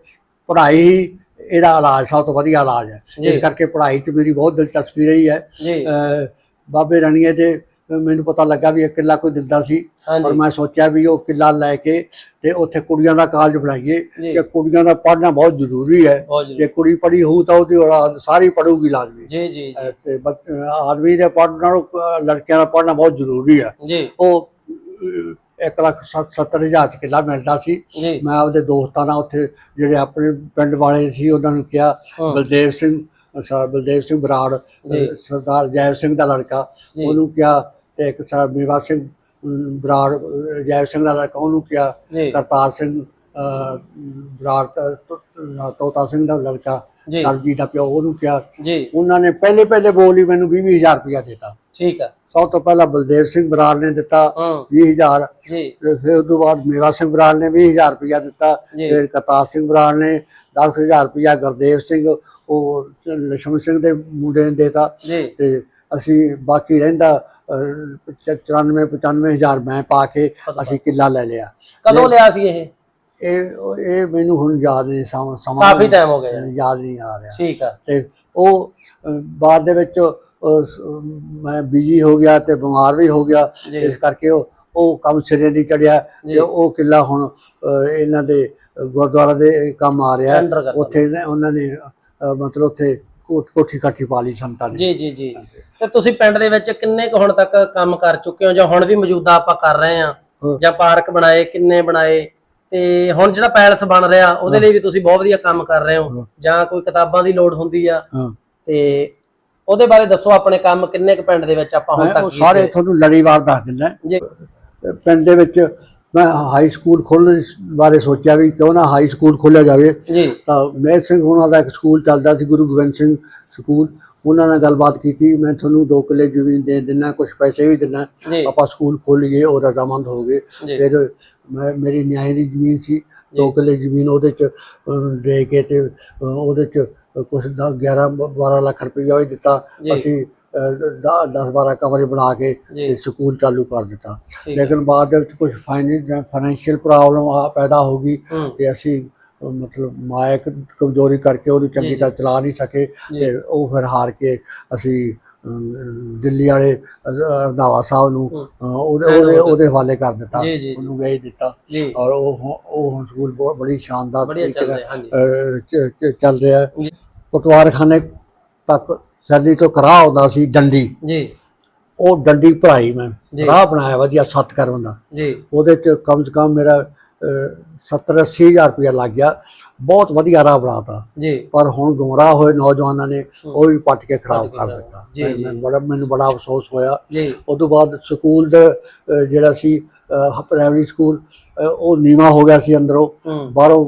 ਪੜ੍ਹਾਈ ਹੀ ਇਹਦਾ ਇਲਾਜ ਸਭ ਤੋਂ ਵਧੀਆ ਇਲਾਜ ਹੈ। ਇਸ ਕਰਕੇ ਪੜ੍ਹਾਈ 'ਚ ਮੇਰੀ ਬਹੁਤ ਦਿਲਚਸਪੀ ਰਹੀ ਹੈ। ਬਾਬੇ ਰਣੀਏ ਦੇ ਮੈਨੂੰ ਪਤਾ ਲੱਗਾ ਵੀ ਇੱਕ ਕਿੱਲਾ ਕੋਈ ਦਿੰਦਾ ਸੀ। ਹਾਂਜੀ। ਮੈਂ ਸੋਚਿਆ ਵੀ ਉਹ ਕਿੱਲਾ ਲੈ ਕੇ ਤੇ ਉੱਥੇ ਕੁੜੀਆਂ ਦਾ ਕਾਲਜ ਬਣਾਈਏ। ਕਿ ਕੁੜੀਆਂ ਦਾ ਪੜ੍ਹਨਾ ਬਹੁਤ ਜ਼ਰੂਰੀ ਹੈ। ਜੀ ਕੁੜੀ ਪੜ੍ਹੀ ਹੋਊ ਤਾਂ ਉਹਦੀ ਔਲਾਦ ਸਾਰੀ ਪੜੂਗੀ ਲਾਜ਼ਮੀ। ਜੀ ਜੀ ਤੇ ਆਦਮੀ ਦੇ ਪੜ੍ਹਨ ਨਾਲੋਂ ਲੜਕਿਆਂ ਦਾ ਪੜ੍ਹਨਾ ਬਹੁਤ ਜ਼ਰੂਰੀ ਹੈ। ਉਹ 1 ਲੱਖ 70 ਹਜ਼ਾਰ ਚ ਕਿੱਲਾ ਮਿਲਦਾ ਸੀ। ਜੀ। ਮੈਂ ਆਪਦੇ ਦੋਸਤਾਂ ਨਾਲ ਉੱਥੇ ਜਿਹੜੇ ਆਪਣੇ ਪਿੰਡ ਵਾਲੇ ਸੀ ਉਹਨਾਂ ਨੂੰ ਕਿਹਾ ਹਾਂ, ਬਲਦੇਵ ਸਿੰਘ ਸਰ ਬਲਦੇਵ ਸਿੰਘ ਬਰਾੜ ਜੀ। ਸਰਦਾਰ ਜੈ ਸਿੰਘ ਦਾ ਲੜਕਾ। ਜੀ। ਉਹਨੂੰ ਕਿਹਾ ਤੇ ਇੱਕ ਸਰ ਮੇਵਾ ਸਿੰਘ ਅਮ, ਬਰਾੜ ਅਹ, ਜੈ ਸਿੰਘ ਦਾ ਲੜਕਾ ਉਹਨੂੰ ਕਿਹਾ ਜੀ। ਕਰਤਾਰ ਸਿੰਘ ਅਹ, ਬਰਾੜ ਤ- ਤ- ਤੋਤਾ ਸਿੰਘ ਦਾ ਲੜਕਾ। ਜੀ। ਦਾ ਪਿਓ ਉਹਨੂੰ ਕਿਹਾ। ਜੀ। ਉਹਨਾਂ ਨੇ ਪਹਿਲੇ ਪਹਿਲੇ ਬੋਲ ਹੀ ਮੈਨੂੰ 20000 ਰੁਪਇਆ ਦਿੱਤਾ। ਠੀਕ ਆ। ਸਭ ਤੋਂ ਪਹਿਲਾਂ ਬਲਦੇਵ ਸਿੰਘ ਬਰਾੜ ਨੇ ਦਿੱਤਾ ਹਾਂ। 20000 ਜੀ। ਤੇ ਫਿਰ ਉਸ ਤੋਂ ਬਾਅਦ ਮੇਵਾ ਸਿੰਘ ਬਰਾੜ ਨੇ 20000 ਰੁਪਇਆ ਦਿੱਤਾ। ਜੀ। ਫਿਰ ਕਰਤਾਰ ਸਿੰਘ ਬਰਾੜ ਨੇ 10000 ਰੁਪਇਆ ਗੁਰਦੇਵ ਸਿੰਘ ਉਹ ਲక్ష్ਮਣ ਸਿੰਘ ਦੇ ਮੁੰਡੇ ਨੇ ਦਿੱਤਾ। ਜੀ। ਤੇ ਅਸੀਂ ਬਾਕੀ ਰਹਿੰਦਾ 94 95000 ਮੈਂ ਪਾ ਕੇ ਅਸੀਂ ਕਿੱਲਾ ਲੈ ਲਿਆ। ਕਦੋਂ ਲਿਆ ਸੀ ਇਹ? ਇਹ ਇਹ ਮੈਨੂੰ ਹੁਣ ਯਾਦ ਨਹੀਂ ਸਮ- ਸਮਾਂ ਕਾਫੀ ਟਾਈਮ ਹੋ ਗਿਆ। ਯਾਦ ਨਹੀਂ ਆ ਰਿਹਾ। ਠੀਕ ਆ। ਤੇ ਉਹ ਬਾਅਦ ਦੇ ਵਿੱਚ ਸ- ਮੈਂ ਬਿਜ਼ੀ ਹੋ ਗਿਆ ਤੇ ਬਿਮਾਰ ਵੀ ਹੋ ਗਿਆ। ਜੀ। ਇਸ ਕਰਕੇ ਉਹ ਉਹ ਕੰਮ ਸਿਰੇ ਨਹੀਂ ਚੜਿਆ ਜੀ। ਤੇ ਉਹ ਕਿੱਲਾ ਹੁਣ ਇਹਨਾਂ ਦੇ ਗੁਰਦੁਆਰਾ ਦੇ ਕੰਮ ਆ ਰਿਹਾ। ਕਰ ਉੱਥੇ ਇਹਨੇ- ਉਹਨਾਂ ਨੇ ਮਤਲਬ ਉੱਥੇ ਕੋ- ਕੋਠੀ ਕਾਠੀ ਪਾ ਲਈ ਸੰਤਾਂ ਨੇ। ਜੀ ਜੀ ਜੀ। ਤੇ ਤੁਸੀਂ ਪਿੰਡ ਦੇ ਵਿੱਚ ਕਿੰਨੇ ਕੁ ਹੁਣ ਤੱਕ ਕੰਮ ਕਰ ਚੁੱਕੇ ਹੋ? ਜਾਂ ਹੁਣ ਵੀ ਮੌਜੂਦਾ ਆਪਾਂ ਕਰ ਰਹੇ ਆ ਹਾਂ। ਜਾਂ ਪਾਰਕ ਬਣਾਏ ਕਿੰਨੇ ਬਣਾਏ? ਤੇ ਹੁਣ ਜਿਹੜਾ ਪੈਲਸ ਬਣ ਰਿਹਾ ਉਹਦੇ ਲਈ ਵੀ ਤੁਸੀਂ ਬਹੁਤ ਵਧੀਆ ਕੰਮ ਕਰ ਰਹੇ ਹੋ। ਜਾਂ ਕੋਈ ਕਿਤਾਬਾਂ ਦੀ ਲੋੜ ਹੁੰਦੀ ਆ। ਤੇ ਉਹਦੇ ਬਾਰੇ ਦੱਸੋ ਆਪਣੇ ਕੰਮ ਕਿੰਨੇ ਕੁ ਪਿੰਡ ਦੇ ਵਿੱਚ ਆਪਾਂ ਹੁਣ ਮੈਂ ਤੱਕ ਕੀਤੇ? ਸਾਰੇ ਤੁਹਾਨੂੰ ਲੜੀਵਾਰ ਦੱਸ ਦਿੰਦਾ। ਜੀ। ਪਿੰਡ ਦੇ ਵਿੱਚ ਮੈਂ ਹਾਈ ਸਕੂਲ ਖੋਲ੍ਹਣ ਬਾਰੇ ਸੋਚਿਆ ਵੀ ਕਿਉਂ ਨਾ ਹਾਈ ਸਕੂਲ ਖੋਲ੍ਹਿਆ ਜਾਵੇ। ਜੀ। ਤਾਂ ਮੇਰ ਸਿੰਘ ਉਹਨਾਂ ਦਾ ਇੱਕ ਸਕੂਲ ਚੱਲਦਾ ਸੀ ਗੁਰੂ ਗੋਬਿੰਦ ਸਿੰਘ ਸਕੂਲ ਉਹਨਾਂ ਨਾਲ ਗੱਲਬਾਤ ਕੀਤੀ ਮੈਂ ਤੁਹਾਨੂੰ ਦੋ ਕਿੱਲੇ ਜ਼ਮੀਨ ਦੇ ਦਿੰਦਾ ਕੁਝ ਪੈਸੇ ਵੀ ਦਿੰਦਾ। ਜੀ। ਆਪਾਂ ਸਕੂਲ ਖੋਲ੍ਹੀਏ ਉਹ ਰਜ਼ਾਮੰਦ ਹੋ ਗਏ। ਫਿਰ ਮੈਂ ਮੇਰੀ ਨਿਆਏ ਦੀ ਜ਼ਮੀਨ ਸੀ ਦੋ ਕਿੱਲੇ ਜ਼ਮੀਨ ਉਹਦੇ ਚ ਦੇ ਕੇ ਤੇ ਉਹਦੇ ਚ ਕੁਝ 11 12 ਲੱਖ ਰੁਪਈਆ ਵੀ ਦਿੱਤਾ। ਅਸੀਂ 10 12 ਕਮਰੇ ਬਣਾ ਕੇ ਸਕੂਲ ਚਾਲੂ ਕਰ ਦਿੱਤਾ। ਲੇਕਿਨ ਬਾਅਦ ਦੇ ਵਿੱਚ ਕੁਝ ਫਾਈਨੈਂਸ਼ੀਅਲ ਪ੍ਰੋਬਲਮ ਆ ਪੈਦਾ ਹੋ ਗਈ ਤੇ ਅਸੀਂ ਮਤਲਬ ਮਾਇਕ ਕਮਜ਼ੋਰੀ ਕਰਕੇ ਉਹਨੂੰ ਚੰਗੀ ਤਰ੍ਹਾਂ ਚਲਾ ਨਹੀਂ ਸਕੇ ਤੇ ਉਹ ਫਿਰ ਹਾਰ ਕੇ ਅਸੀਂ ਦਿੱਲੀ ਵਾਲੇ ਰੰਧਾਵਾ ਸਾਹਿਬ ਨੂੰ ਉਹਦੇ ਉਹਦੇ ਉਹਦੇ ਹਵਾਲੇ ਕਰ ਦਿੱਤਾ। ਉਹਨੂੰ ਵੇਚ ਦਿੱਤਾ। ਔਰ ਉਹ ਉਹ ਹੁਣ ਸਕੂਲ ਬਹੁਤ ਬੜੀ ਸ਼ਾਨਦਾਰ ਤਰੀਕੇ ਚੱਲ ਨਾਲ ਚੱਲ ਰਿਹਾ। ਪਟਵਾਰਖਾਨੇ ਤੱਕ ਸੈਲੀ ਤੋਂ ਕਰਾ ਆਉਂਦਾ ਸੀ ਡੰਡੀ। ਜੀ। ਉਹ ਡੰਡੀ ਭਰਾਈ ਮੈਂ। ਰਾਹ ਬਣਾਇਆ ਵਧੀਆ ਸੱਤ ਕਰਮ ਦਾ। ਜੀ। ਉਹਦੇ ਚ ਕਮ ਸੇ ਕਮ ਮੇਰਾ 70 ਅੱਸੀ ਹਜ਼ਾਰ ਰੁਪਇਆ ਲੱਗ ਗਿਆ। ਬਹੁਤ ਵਧੀਆ ਰਾਹ ਬਣਾਤਾ। ਜੀ। ਪਰ ਹੁਣ ਗੁੰਮਰਾਹ ਹੋਏ ਨੌਜਵਾਨਾਂ ਨੇ ਉਹ ਵੀ ਪੱਟ ਕੇ ਖਰਾਬ ਕਰ। ਦਿੱਤਾ। ਮੈਨੂੰ ਬੜਾ ਮੈਨੂੰ ਬੜਾ ਅਫਸੋਸ ਹੋਇਆ। ਜੀ। ਉਸ ਤੋਂ ਬਾਅਦ ਸਕੂਲ ਦਾ ਜਿਹੜਾ ਸੀ ਪ੍ਰਾਇਮਰੀ ਸਕੂਲ ਉਹ ਨੀਵਾ ਹੋ ਗਿਆ ਸੀ ਅੰਦਰੋਂ। ਬਾਹਰੋਂ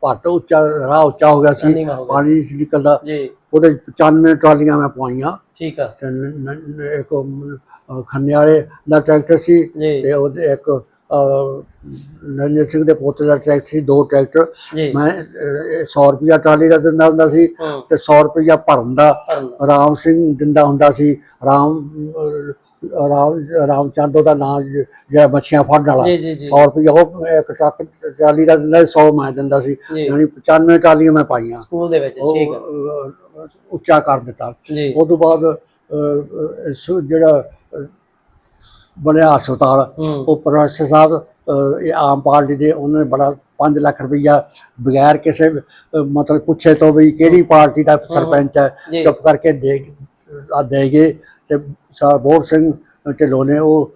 ਪੱਟ ਉੱਚਾ ਰਾਹ ਉੱਚਾ ਹੋ ਗਿਆ ਸੀ। ਪਾਣੀ ਨਿਕਲਦਾ। ਉਹਦੇ 'ਚ 95 ਟਰਾਲੀਆਂ ਮੈਂ ਪਵਾਈਆਂ। ਠੀਕ ਆ। ਇੱਕ ਖੰਨੇ ਵਾਲੇ ਦਾ ਟਰੈਕਟਰ ਸੀ। ਤੇ ਉਹਦੇ ਇੱਕ ਨਰਿੰਦਰ ਸਿੰਘ ਦੇ ਪੋਤੇ ਦਾ ਟਰੈਕਟਰ ਸੀ ਦੋ ਟਰੈਕਟਰ। ਮੈਂ ਅਹ, 100 ਰੁਪਿਆ ਟਰਾਲੀ ਦਾ ਦਿੰਦਾ ਹੁੰਦਾ ਸੀ ਤੇ 100 ਰੁਪਿਆ ਭਰਨ ਦਾ। ਰਾਮ ਸਿੰਘ ਦਿੰਦਾ ਹੁੰਦਾ ਸੀ। ਰਾਮ ਅਹ, ਰਾਮ ਰਾਮਚੰਦ ਦਾ ਨਾਮ ਜਿਹੜਾ ਮੱਛੀਆਂ ਫੜਨ ਵਾਲਾ। ਜੀ ਜੀ ਜੀ। 100 ਰੁਪਿਆ ਉਹ ਇੱਕ ਟਰੱਕ ਟਰਾਲੀ ਦਾ ਦਿੰਦਾ ਸੀ 100 ਮੈਂ ਦਿੰਦਾ ਸੀ। ਯਾਨੀ 95 ਟਰਾਲੀਆਂ ਮੈਂ ਪਾਈਆਂ। ਸਕੂਲ ਦੇ ਵਿੱਚ ਠੀਕ ਉੱਚਾ ਕਰ ਦਿੱਤਾ। ਉਸ ਤੋਂ ਬਾਅਦ ਜਿਹੜਾ ਬਣਿਆ ਹਸਪਤਾਲ। ਹੂੰ। ਉਹ ਪ੍ਰੋਫੈਸਰ ਸਾਹਿਬ ਇਹ ਆਮ ਪਾਰਟੀ ਦੇ ਉਹਨਾਂ ਨੇ ਬੜਾ 5 ਲੱਖ ਰੁਪਈਆ ਬਗੈਰ ਕਿਸੇ ਮਤਲਬ ਪੁੱਛੇ ਤੋਂ ਵੀ ਕਿਹੜੀ ਪਾਰਟੀ ਦਾ ਸਰਪੰਚ ਹੈ ਚੁੱਪ ਕਰਕੇ ਦੇ ਆ ਦੇ ਗਏ ਤੇ ਸਰਬੋਰ ਸਿੰਘ ਢਿੱਲੋਂ ਨੇ ਉਹ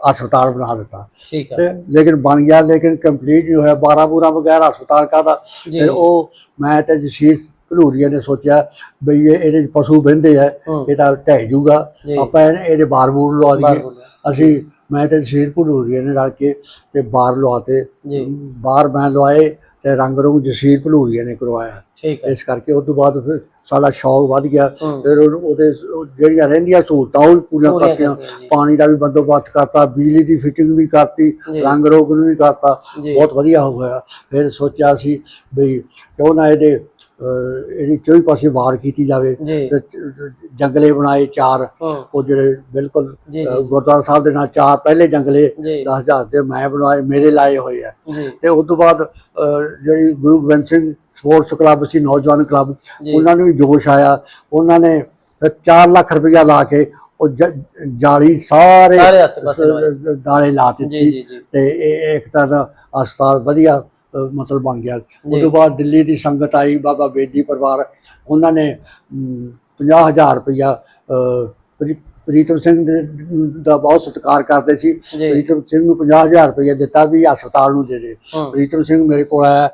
ਹਸਪਤਾਲ ਬਣਾ ਦਿੱਤਾ। ਠੀਕ ਤੇ ਲੇਕਿਨ ਬਣ ਗਿਆ ਲੇਕਿਨ ਕੰਪਲੀਟ ਨਹੀਂ ਹੋਇਆ। 12 ਬੂਰਾ ਬਗੈਰ ਹਸਪਤਾਲ ਕਾਹਦਾ? ਜੀ। ਫਿਰ ਉਹ ਮੈਂ ਤੇ ਜਸੀਰ ਭਲੂਰੀਆ ਨੇ ਸੋਚਿਆ ਬਈ ਇਹ ਇਹਦੇ 'ਚ ਪਸ਼ੂ ਬਹਿੰਦੇ ਆ ਇਹ ਤਾਂ ਢਹਿ ਜੂਗਾ ਆਪਾਂ ਇਹਦੇ ਬਾਰ ਬੂਰ ਲਵਾ ਬੋਲੋ। ਅਸੀਂ ਮੈਂ ਤੇ ਜਸੀਰ ਭਲੂਰੀਆ ਨੇ ਰਲ ਕੇ ਤੇ ਬਾਰ ਲਵਾਤੇ। ਬਾਰ ਮੈਂ ਲਵਾਏ ਤੇ ਰੰਗ ਰੰਗ ਜਸੀਰ ਭਲੂਰੀਆ ਨੇ ਕਰਵਾਇਆ। ਇਸ ਕਰਕੇ ਉਸ ਤੋਂ ਬਾਅਦ ਫਿਰ ਸਾਡਾ ਸ਼ੌਕ ਵੱਧ ਗਿਆ। ਫਿਰ ਉਹਦੇ ਉਹ ਜਿਹੜੀਆਂ ਰਹਿੰਦੀਆਂ ਸਹੂਲਤਾਂ ਉਹ ਪੂਰੀਆਂ ਕਰਤੀਆਂ। ਪਾਣੀ ਦਾ ਵੀ ਬੰਦੋਬਸਤ ਕਰਤਾ ਬਿਜਲੀ ਦੀ ਫਿਟਿੰਗ ਵੀ ਕਰਤੀ। ਰੰਗ ਰੋਗ ਨੂੰ ਵੀ ਕਰਤਾ। ਬਹੁਤ ਵਧੀਆ ਹੋ ਗਿਆ ਫਿਰ ਸੋਚਿਆ ਸੀ ਵੀ ਕਿਉਂ ਨਾ ਇਹਦੇ ਇਹਦੀ ਚੌਵੀ ਪਾਸੇ ਵਾਰ ਕੀਤੀ ਜਾਵੇ। ਤੇ ਜੰਗਲੇ ਬਣਾਏ ਚਾਰ। ਉਹ ਜਿਹੜੇ ਬਿਲਕੁਲ ਗੁਰਦੁਆਰਾ ਸਾਹਿਬ ਦੇ ਨਾਲ ਚਾਰ ਪਹਿਲੇ ਜੰਗਲੇ ਜੀ। 10000 ਦੇ ਮੈਂ ਬਣਾਏ ਮੇਰੇ ਲਾਏ ਹੋਏ ਆ। ਤੇ ਉਸ ਤੋਂ ਬਾਅਦ ਜਿਹੜੀ ਗੁਰੂ ਗੋਬਿੰਦ ਸਿੰਘ ਸਪੋਰਟਸ ਕਲੱਬ ਸੀ ਨੌਜਵਾਨ ਕਲੱਬ ਉਹਨਾਂ ਨੂੰ ਵੀ ਜੋਸ਼ ਆਇਆ। ਉਹਨਾਂ ਨੇ 4 ਲੱਖ ਰੁਪਇਆ ਲਾ ਕੇ ਉਹ ਜਾਲੀ ਸਾਰੇ। ਦਾਲੇ ਲਾ ਦਿੱਤੀ। ਤੇ ਇਹ ਇੱਕ ਤਰ੍ਹਾਂ ਦਾ ਹਸਪਤਾਲ ਵਧੀਆ ਮਤਲਬ ਬਣ ਗਿਆ। ਉਸ। ਤੋਂ ਬਾਅਦ ਦਿੱਲੀ ਦੀ ਸੰਗਤ ਆਈ ਬਾਬਾ ਬੇਦੀ ਪਰਿਵਾਰ। ਉਹਨਾਂ ਨੇ 50000 ਰੁਪਇਆ ਪ੍ਰੀਤਮ ਸਿੰਘ ਦੇ ਦਾ ਬਹੁਤ ਸਤਿਕਾਰ ਕਰਦੇ ਸੀ। ਪ੍ਰੀਤਮ ਸਿੰਘ ਨੂੰ 50000 ਰੁਪਏ ਦਿੱਤਾ ਵੀ ਹਸਪਤਾਲ ਨੂੰ ਦੇ ਦੇ। ਪ੍ਰੀਤਮ ਸਿੰਘ ਮੇਰੇ ਕੋਲ ਆਇਆ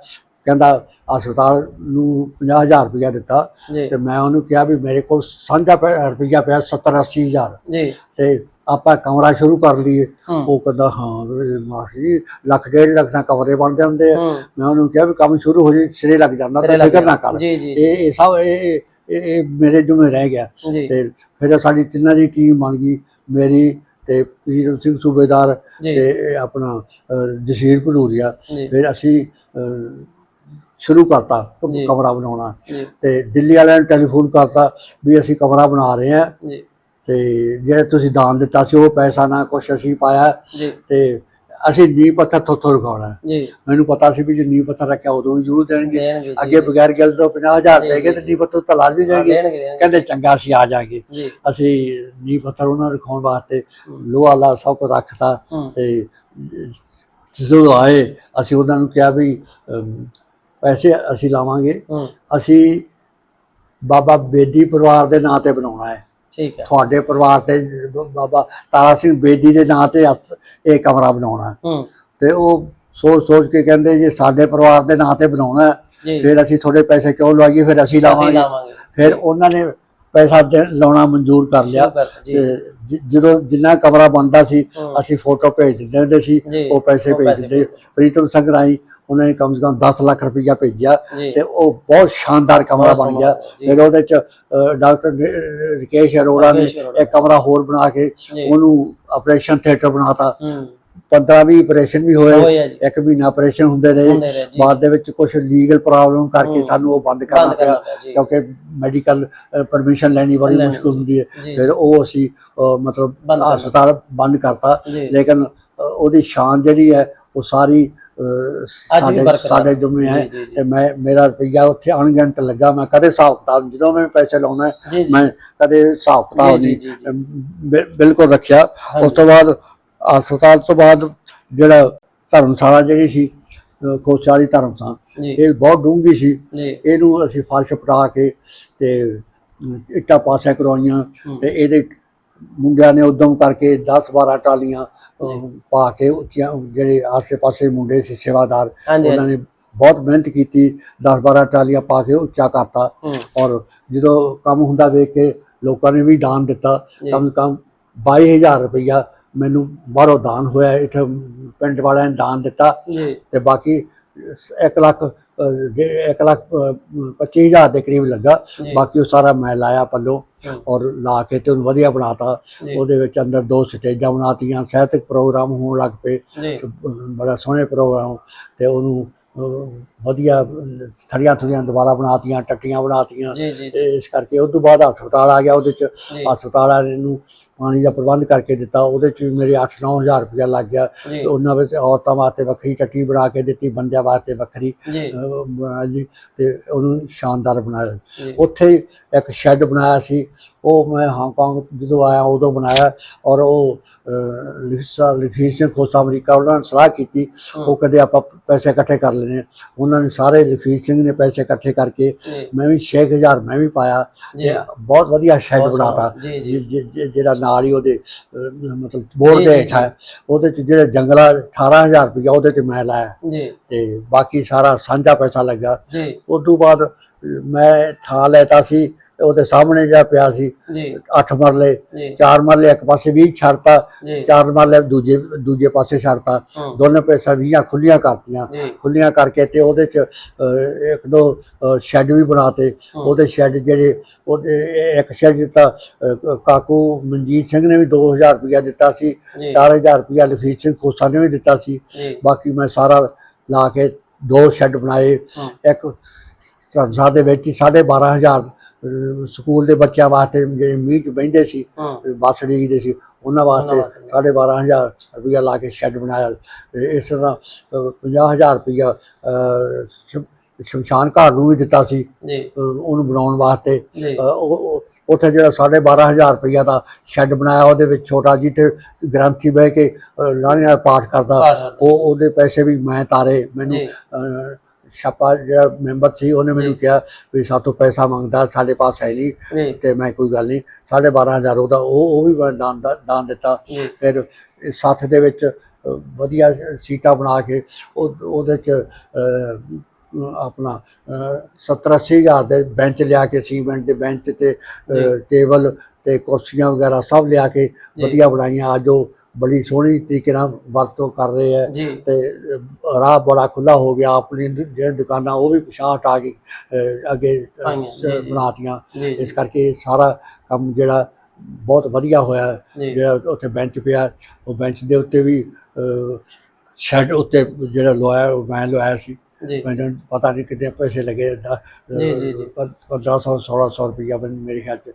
ਕਹਿੰਦਾ ਹਸਪਤਾਲ ਨੂੰ 50000 ਰੁਪਏ ਦਿੱਤਾ। ਤੇ ਮੈਂ ਉਹਨੂੰ ਕਿਹਾ ਵੀ ਮੇਰੇ ਕੋਲ ਸਾਂਝਾ ਰੁਪਈਆ ਪਿਆ 70 80000 ਜੀ। ਤੇ ਆਪਾਂ ਕਮਰਾ ਸ਼ੁਰੂ ਕਰ ਲਈਏ। ਉਹ ਕਹਿੰਦਾ ਹਾਂ ਮਾਸਟਰ ਜੀ ਲੱਖ ਡੇਢ ਲੱਖ ਦਾ ਕਮਰੇ ਬਣ ਜਾਂਦੇ ਆ। ਮੈਂ ਉਹਨੂੰ ਕਿਹਾ ਵੀ ਕੰਮ ਸ਼ੁਰੂ ਹੋ ਜੇ ਸਿਰੇ ਲੱਗ ਜਾਂਦਾ ਤੇ ਫਿਕਰ ਨਾ ਕਰ। ਇਹ ਇਹ ਸਭ ਇਹ ਇਹ- ਮੇਰੇ ਜੁਮੇ ਰਹਿ ਗਿਆ। ਤੇ ਫਿਰ ਸਾਡੀ ਤਿੰਨਾਂ ਦੀ ਟੀਮ ਬਣ ਗਈ ਮੇਰੀ ਤੇ ਪ੍ਰੀਤਮ ਸਿੰਘ ਸੂਬੇਦਾਰ ਤੇ ਆਪਣਾ ਜਸੀਰ ਭਲੂਰੀਆ ਫਿਰ ਅਸੀਂ ਸ਼ੁਰੂ ਕਰਤਾ। ਕਮਰਾ ਬਣਾਉਣਾ। ਤੇ ਦਿੱਲੀ ਵਾਲਿਆਂ ਨੇ ਟੈਲੀਫੋਨ ਕਰਤਾ ਵੀ ਅਸੀਂ ਕਮਰਾ ਬਣਾ ਰਹੇ ਹਾਂ। ਜੀ। ਤੇ ਜਿਹੜੇ ਤੁਸੀਂ ਦਾਨ ਦਿੱਤਾ ਸੀ ਉਹ ਪੈਸਾ ਨਾ ਕੁਛ ਅਸੀਂ ਪਾਇਆ। ਤੇ ਅਸੀਂ ਨੀਂਹ ਪੱਥਰ ਥੋਥੋਂ ਰਖਾਉਣਾ। ਮੈਨੂੰ ਪਤਾ ਸੀ ਵੀ ਜੇ ਨੀਂਹ ਪੱਥਰ ਰੱਖਿਆ ਉਦੋਂ ਵੀ ਜ਼ਰੂਰ ਦੇਣਗੇ। ਅੱਗੇ ਬਗੈਰ ਗੱਲ ਤੋਂ 50000 ਜੀ, ਦੇਗੇ ਤੇ। ਨੀਂਹ ਪੱਥਰ ਤਾਂ ਲਾ ਵੀ ਹਾਂ, ਦੇਣਗੇ ਕਹਿੰਦੇ ਚੰਗਾ ਅਸੀਂ ਆ ਜਾਾਂਗੇ। ਅਸੀਂ ਨੀਂਹ ਪੱਥਰ ਉਹਨਾਂ ਨੂੰ ਰਖਾਉਣ ਵਾਸਤੇ। ਲੋਹਾ ਲਾ ਸਭ ਕੁਝ ਰੱਖਤਾ ਤੇ ਜਦੋਂ ਆਏ ਅਸੀਂ ਉਹਨਾਂ ਨੂੰ ਕਿਹਾ ਵੀ ਪੈਸੇ ਅਸੀਂ ਲਾਵਾਂਗੇ। ਅਸੀਂ ਬਾਬਾ ਬੇਦੀ ਪਰਿਵਾਰ ਦੇ ਨਾਂ ਤੇ ਬਣਾਉਣਾ ਹੈ। ਠੀਕ ਹੈ। ਤੁਹਾਡੇ ਪਰਿਵਾਰ ਤੇ ਬਾਬਾ ਤਾਰਾ ਸਿੰਘ ਬੇਦੀ ਦੇ ਨਾਂ ਤੇ ਇਹ ਕਮਰਾ ਬਣਾਉਣਾ ਤੇ ਉਹ ਸੋਚ ਸੋਚ ਕੇ ਕਹਿੰਦੇ ਜੇ ਸਾਡੇ ਪਰਿਵਾਰ ਦੇ ਨਾਂ ਤੇ ਬਣਾਉਣਾ ਫਿਰ ਅਸੀਂ ਤੁਹਾਡੇ ਪੈਸੇ ਕਿਉਂ ਲਵਾਈਏ? ਫਿਰ ਅਸੀਂ ਲਾਵਾਂਗੇ। ਫਿਰ ਉਹਨਾਂ ਨੇ ਪੈਸਾ ਦੇ- ਲਾਉਣਾ ਮਨਜ਼ੂਰ ਕਰ ਲਿਆ। ਸ਼ੁਰੂ ਕਰ- ਜੀ। ਤੇ ਜ- ਜਦੋਂ ਜਿੰਨਾ ਕਮਰਾ ਬਣਦਾ ਸੀ। ਅਸੀਂ ਫੋਟੋ ਭੇਜ ਦਿੰਦੇ ਹੁੰਦੇ ਸੀ ਜੀ, ਉਹ ਪੈਸੇ ਉਹ ਭੇਜ ਪੈਸੇ ਦਿੰਦੇ। ਪ੍ਰੀਤਮ ਸਿੰਘ ਰਾਹੀਂ ਉਹਨਾਂ ਨੇ ਕਮ ਸੇ ਕਮ 10 ਲੱਖ ਰੁਪਈਆ ਭੇਜਿਆ ਜੀ। ਤੇ ਉਹ ਬਹੁਤ ਸ਼ਾਨਦਾਰ ਕਮਰਾ ਬਹੁਤ ਬਣ ਗਿਆ। ਸੋਹਣਾ ਜੀ। ਫਿਰ ਉਹਦੇ ਚ ਅ, ਡਾਕਟਰ ਰਕੇਸ਼ ਅਰੋੜਾ ਨੇ ਰਕੇਸ਼ ਅਰੋੜਾ। ਇੱਕ ਕਮਰਾ ਹੋਰ ਬਣਾ ਕੇ ਜੀ। ਉਹਨੂੰ ਆਪਰੇਸ਼ਨ ਥੀਏਟਰ ਬਣਾਤਾ। ਹੂੰ। 15 20 ਆਪਰੇਸ਼ਨ ਵੀ ਹੋਏ ਹੋਇਆ ਜੀ। ਇੱਕ ਮਹੀਨਾ ਆਪਰੇਸ਼ਨ ਹੁੰਦੇ ਰਹੇ ਹੁੰਦੇ ਰਹੇ ਜੀ। ਬਾਅਦ ਦੇ ਵਿੱਚ ਕੁਝ ਲੀਗਲ ਪ੍ਰੋਬਲਮ ਕਰਕੇ ਹੂੰ। ਸਾਨੂੰ ਉਹ ਬੰਦ ਕਰਨਾ ਪਿਆ ਜੀ। ਕਿਉਂਕਿ ਮੈਡੀਕਲ ਪਰਮਿਸ਼ਨ ਲੈਣੀ ਬੜੀ ਲੈਣੀ ਮੁਸ਼ਕਲ ਹੁੰਦੀ ਹੈ। ਜੀ। ਫਿਰ ਉਹ ਅਸੀਂ ਅ, ਮਤਲਬ ਬੰਦ ਕਰਨਾ। ਹਸਪਤਾਲ ਬੰਦ ਕਰਤਾ। ਜੀ। ਲੇਕਿਨ ਅ, ਉਹਦੀ ਸ਼ਾਨ ਜਿਹੜੀ ਹੈ ਉਹ ਸਾਰੀ ਅ, ਅੱਜ ਵੀ ਸਾਡੇ ਬਰਕਰਾਰ ਸਾਡੇ ਜੁਮੇ ਹੈ। ਜੀ ਜੀ ਜੀ। ਤੇ ਮੈਂ ਮੇਰਾ ਰੁਪਈਆ ਉੱਥੇ ਅਣਗਿਣਤ ਲੱਗਾ। ਮੈਂ ਕਦੇ ਹਿਸਾਬ ਕਿਤਾਬ ਜਦੋਂ ਮੈਂ ਪੈਸੇ ਲਾਉਣਾ ਹੈ, ਜੀ ਜੀ। ਮੈਂ ਕਦੇ ਹਿਸਾਬ ਕਿਤਾਬ ਜੀ, ਨਹੀਂ ਜੀ, ਬਿਲਕੁਲ ਰੱਖਿਆ। ਉਸ ਤੋਂ ਬਾਅਦ ਹਸਪਤਾਲ ਤੋਂ ਬਾਅਦ ਜਿਹੜਾ ਧਰਮਸ਼ਾਲਾ ਜਿਹੜੀ ਸੀ ਵਾਲੀ ਧਰਮਸ਼ਾਲਾ ਇਹ ਬਹੁਤ ਡੂੰਘੀ ਸੀ। ਇਹਨੂੰ ਅਸੀਂ ਫਰਸ਼ ਪਟਾ ਕੇ ਤੇ ਇੱਟਾਂ ਪਾਸੇ ਕਰਵਾਈਆਂ। ਤੇ ਇਹਦੇ ਮੁੰਡਿਆਂ ਨੇ ਉਦਮ ਕਰਕੇ 10 12 ਟਾਲੀਆਂ ਪਾ ਕੇ ਉੱਚੀਆਂ ਜਿਹੜੇ ਆਸੇ-ਪਾਸੇ ਮੁੰਡੇ ਸੀ ਸੇਵਾਦਾਰ ਉਹਨਾਂ ਨੇ ਬਹੁਤ ਮਿਹਨਤ ਕੀਤੀ 10 12 ਟਾਲੀਆਂ ਪਾ ਕੇ ਉੱਚਾ ਕਰਤਾ। ਔਰ ਜਦੋਂ ਕੰਮ ਹੁੰਦਾ ਵੇਖ ਕੇ ਲੋਕਾਂ ਨੇ ਵੀ ਦਾਨ ਦਿੱਤਾ। ਕਮ ਕਮ 22000 ਰੁਪਈਆ ਮੈਨੂੰ ਬਾਹਰੋਂ ਦਾਨ ਹੋਇਆ ਇੱਥੇ ਪਿੰਡ ਵਾਲਿਆਂ ਨੇ ਦਾਨ ਦਿੱਤਾ ਤੇ ਬਾਕੀ 1 ਲੱਖ 1 ਲੱਖ ਅਹ, 25000 ਦੇ ਕਰੀਬ ਲੱਗਾ। ਬਾਕੀ ਉਹ ਸਾਰਾ ਮੈਂ ਲਾਇਆ ਪੱਲੋਂ। ਔਰ ਲਾ ਕੇ ਤੇ ਉਹਨੂੰ ਵਧੀਆ ਬਣਾਤਾ। ਉਹਦੇ ਵਿੱਚ ਅੰਦਰ ਦੋ ਸਟੇਜਾਂ ਬਣਾਤੀਆਂ ਸਾਹਿਤਕ ਪ੍ਰੋਗਰਾਮ ਹੋਣ ਲੱਗ ਪਏ। ਬੜਾ ਸੋਹਣੇ ਪ੍ਰੋਗਰਾਮ। ਤੇ ਉਹਨੂੰ ਵਧੀਆ ਥੜੀਆਂ ਥੜੀਆਂ ਦੁਬਾਰਾ ਬਣਾਤੀਆਂ ਟੱਟੀਆਂ ਬਣਾਤੀਆਂ। ਇਸ ਕਰਕੇ ਉਸ ਤੋਂ ਬਾਅਦ ਹਸਪਤਾਲ ਆ ਗਿਆ ਉਹਦੇ ਚ। ਹਸਪਤਾਲ ਵਾਲੇ ਨੂੰ ਪਾਣੀ ਦਾ ਪ੍ਰਬੰਧ ਕਰਕੇ ਦਿੱਤਾ। ਉਹਦੇ ਚ ਮੇਰੇ 8-9000 ਰੁਪਇਆ ਲੱਗ ਗਿਆ। ਉਹਨਾਂ ਵਿੱਚ ਔਰਤਾਂ ਵਾਸਤੇ ਵੱਖਰੀ ਟੱਟੀ ਬਣਾ ਕੇ ਦਿੱਤੀ ਬੰਦਿਆਂ ਵਾਸਤੇ ਵੱਖਰੀ। ਤੇ ਉਹਨੂੰ ਸ਼ਾਨਦਾਰ ਬਣਾਇਆ। ਉੱਥੇ ਇੱਕ ਸ਼ੈੱਡ ਬਣਾਇਆ ਸੀ। ਉਹ ਮੈਂ ਹਾਂਗਕਾਂਗ ਜਦੋਂ ਆਇਆ ਉਦੋਂ ਬਣਾਇਆ ਔਰ ਉਹ ਲਿਖਸਾ ਲਿਖੀਸ ਨੇ ਖੋਸਾ ਅਮਰੀਕਾ ਉਹਨਾਂ ਨਾਲ ਸਲਾਹ ਕੀਤੀ। ਉਹ ਕਹਿੰਦੇ ਆਪਾਂ ਪੈਸੇ ਇਕੱਠੇ ਕਰ ਲੈਣੇ। ਉਹਨਾਂ ਨੇ ਸਾਰੇ ਲਖੀਰ ਸਿੰਘ ਨੇ ਪੈਸੇ ਇਕੱਠੇ ਕਰਕੇ ਮੈਂ ਵੀ 6000 ਮੈਂ ਵੀ ਪਾਇਆ। ਬਹੁਤ ਵਧੀਆ ਸ਼ੈੱਡ। ਬਣਾਤਾ। ਜਿਹੜਾ ਨਾਲ ਹੀ ਉਹਦੇ ਮਤਲਬ ਬੋਰਡ ਦੇ ਹੇਠ ਹੈ ਉਹਦੇ ਚ ਜਿਹੜੇ ਜੰਗਲਾ 18000 ਰੁਪਇਆ ਉਹਦੇ ਤੇ ਮੈਂ ਲਾਇਆ। ਤੇ ਬਾਕੀ ਸਾਰਾ ਸਾਂਝਾ ਪੈਸਾ ਲੱਗਾ ਉਸ ਤੋਂ ਬਾਅਦ ਮੈਂ ਥਾਂ ਲੈਤਾ ਸੀ। ਉਹਦੇ ਸਾਹਮਣੇ ਜਿਹੜਾ ਪਿਆ ਸੀ। ਜੀ। 8 ਮਰਲੇ ਜੀ। ਚਾਰ ਮਰਲੇ ਇੱਕ ਪਾਸੇ 20 ਛੱਡਤਾ ਜੀ। ਚਾਰ ਮਰਲੇ ਦੂਜੇ ਦੂਜੇ ਪਾਸੇ ਛੱਡਤਾ ਹੂੰ, ਦੋਨੇ ਪੈਸਾ 20 ਖੁੱਲੀਆਂ ਕਰਤੀਆਂ। ਜੀ। ਖੁੱਲੀਆਂ ਕਰਕੇ ਤੇ ਉਹਦੇ ਚ ਇੱਕ ਦੋ ਸ਼ੈੱਡ ਵੀ ਬਣਾਤੇ। ਉਹਦੇ ਸ਼ੈੱਡ ਜਿਹੜੇ ਉਹਦੇ ਇੱਕ ਸ਼ੈੱਡ ਦਿੱਤਾ ਕਾਕੂ ਮਨਜੀਤ ਸਿੰਘ ਨੇ ਵੀ 2000 ਰੁਪਇਆ ਦਿੱਤਾ ਸੀ। ਜੀ। 4000 ਰੁਪਇਆ ਲਖੀਰ ਸਿੰਘ ਖੋਸਾ ਨੇ ਵੀ ਦਿੱਤਾ ਸੀ। ਜੀ। ਬਾਕੀ ਮੈਂ ਸਾਰਾ ਲਾ ਕੇ ਦੋ ਸ਼ੈੱਡ ਬਣਾਏ। ਇੱਕ ਧਰਮਸ਼ਾਲਾ ਦੇ ਵਿੱਚ ਹੀ 12500 ਸਕੂਲ ਦੇ ਬੱਚਿਆਂ ਵਾਸਤੇ ਜਿਹੜੇ ਮੀਂਹ ਚ ਬਹਿੰਦੇ ਸੀ ਬੱਸ ਡੀਕਦੇ ਸੀ ਉਹਨਾਂ ਵਾਸਤੇ ਵਾਸਤੇ। 12500 ਰੁਪਇਆ ਲਾ ਕੇ ਸ਼ੈੱਡ ਬਣਾਇਆ। ਇਸ ਤਰ੍ਹਾਂ ਅਹ, 50000 ਰੁਪਇਆ ਸ਼ਮਸ਼ਾਨ ਘਾਟ ਨੂੰ ਵੀ ਦਿੱਤਾ ਸੀ ਉਹਨੂੰ ਬਣਾਉਣ ਵਾਸਤੇ। ਉੱਥੇ ਜਿਹੜਾ 12500 ਰੁਪਇਆ ਦਾ ਸ਼ੈੱਡ ਬਣਾਇਆ ਉਹਦੇ ਵਿੱਚ ਛੋਟਾ ਜੀ ਤੇ ਗ੍ਰੰਥੀ ਬਹਿ ਕੇ ਲਾਹਣੇ ਨਾਲ ਪਾਠ ਕਰਦਾ। ਉਹ ਉਹਦੇ ਪੈਸੇ ਵੀ ਮੈਂ ਤਾਰੇ ਮੈਨੂੰ ਛਾਪਾ ਜਿਹੜਾ ਮੈਂਬਰ ਸੀ ਉਹਨੇ ਮੈਨੂੰ। ਕਿਹਾ ਵੀ ਸਾਤੋਂ ਪੈਸਾ ਮੰਗਦਾ ਸਾਡੇ ਪਾਸ ਹੈ ਨਹੀਂ ਤੇ ਮੈਂ ਕੋਈ ਗੱਲ ਨਹੀਂ ਸਾਢੇ ਬਾਰਾਂ ਹਜ਼ਾਰ ਉਹਦਾ ਉਹ ਉਹ ਵੀ ਮੈਂ ਦਾਨ ਦਾਨ ਦਿੱਤਾ ਫਿਰ ਸਾਥ ਦੇ ਵਿੱਚ ਵਧੀਆ ਸੀਟਾਂ ਬਣਾ ਕੇ ਉਹ ਉਹਦੇ ਚ ਆਪਣਾ 70 ਅੱਸੀ ਹਜ਼ਾਰ ਦੇ ਬੈਂਚ ਲਿਆ ਕੇ ਸੀਮੈਂਟ ਦੇ ਬੈਂਚ ਤੇ। ਟੇਬਲ ਤੇ ਕੁਰਸੀਆਂ ਵਗੈਰਾ ਸਭ ਲਿਆ ਕੇ। ਵਧੀਆ ਬਣਾਈਆਂ ਅੱਜ ਉਹ ਬੜੀ ਸੋਹਣੀ ਤਰੀਕੇ ਨਾਲ ਵਰਤੋਂ ਕਰ ਰਹੇ ਹੈ। ਤੇ ਰਾਹ ਬੜਾ ਖੁੱਲਾ ਹੋ ਗਿਆ। ਆਪਣੀ ਜਿਹੜੀਆਂ ਦੁਕਾਨਾਂ ਉਹ ਵੀ ਪਿਛਾਂਹ ਹਟਾ ਕੇ ਅੱਗੇ। ਬਣਾਤੀਆਂ। ਇਸ ਕਰਕੇ ਸਾਰਾ ਕੰਮ ਜਿਹੜਾ ਬਹੁਤ ਵਧੀਆ ਹੋਇਆ। ਜਿਹੜਾ ਉੱਥੇ ਬੈਂਚ ਪਿਆ। ਉਹ ਬੈਂਚ ਦੇ ਉੱਤੇ ਵੀ ਸ਼ੈਡ ਉੱਤੇ ਜਿਹੜਾ ਲਵਾਇਆ ਉਹ ਮੈਂ ਲਵਾਇਆ ਸੀ। ਜੀ। ਮੈਨੂੰ ਪਤਾ ਨਹੀਂ ਕਿੰਨੇ ਪੈਸੇ ਲੱਗੇ ਦਾ ਜੀ, ਜੀ, ਜੀ। 1500 1600 ਰੁਪਇਆ ਮੈਨੂੰ ਮੇਰੇ ਖਿਆਲ ਚ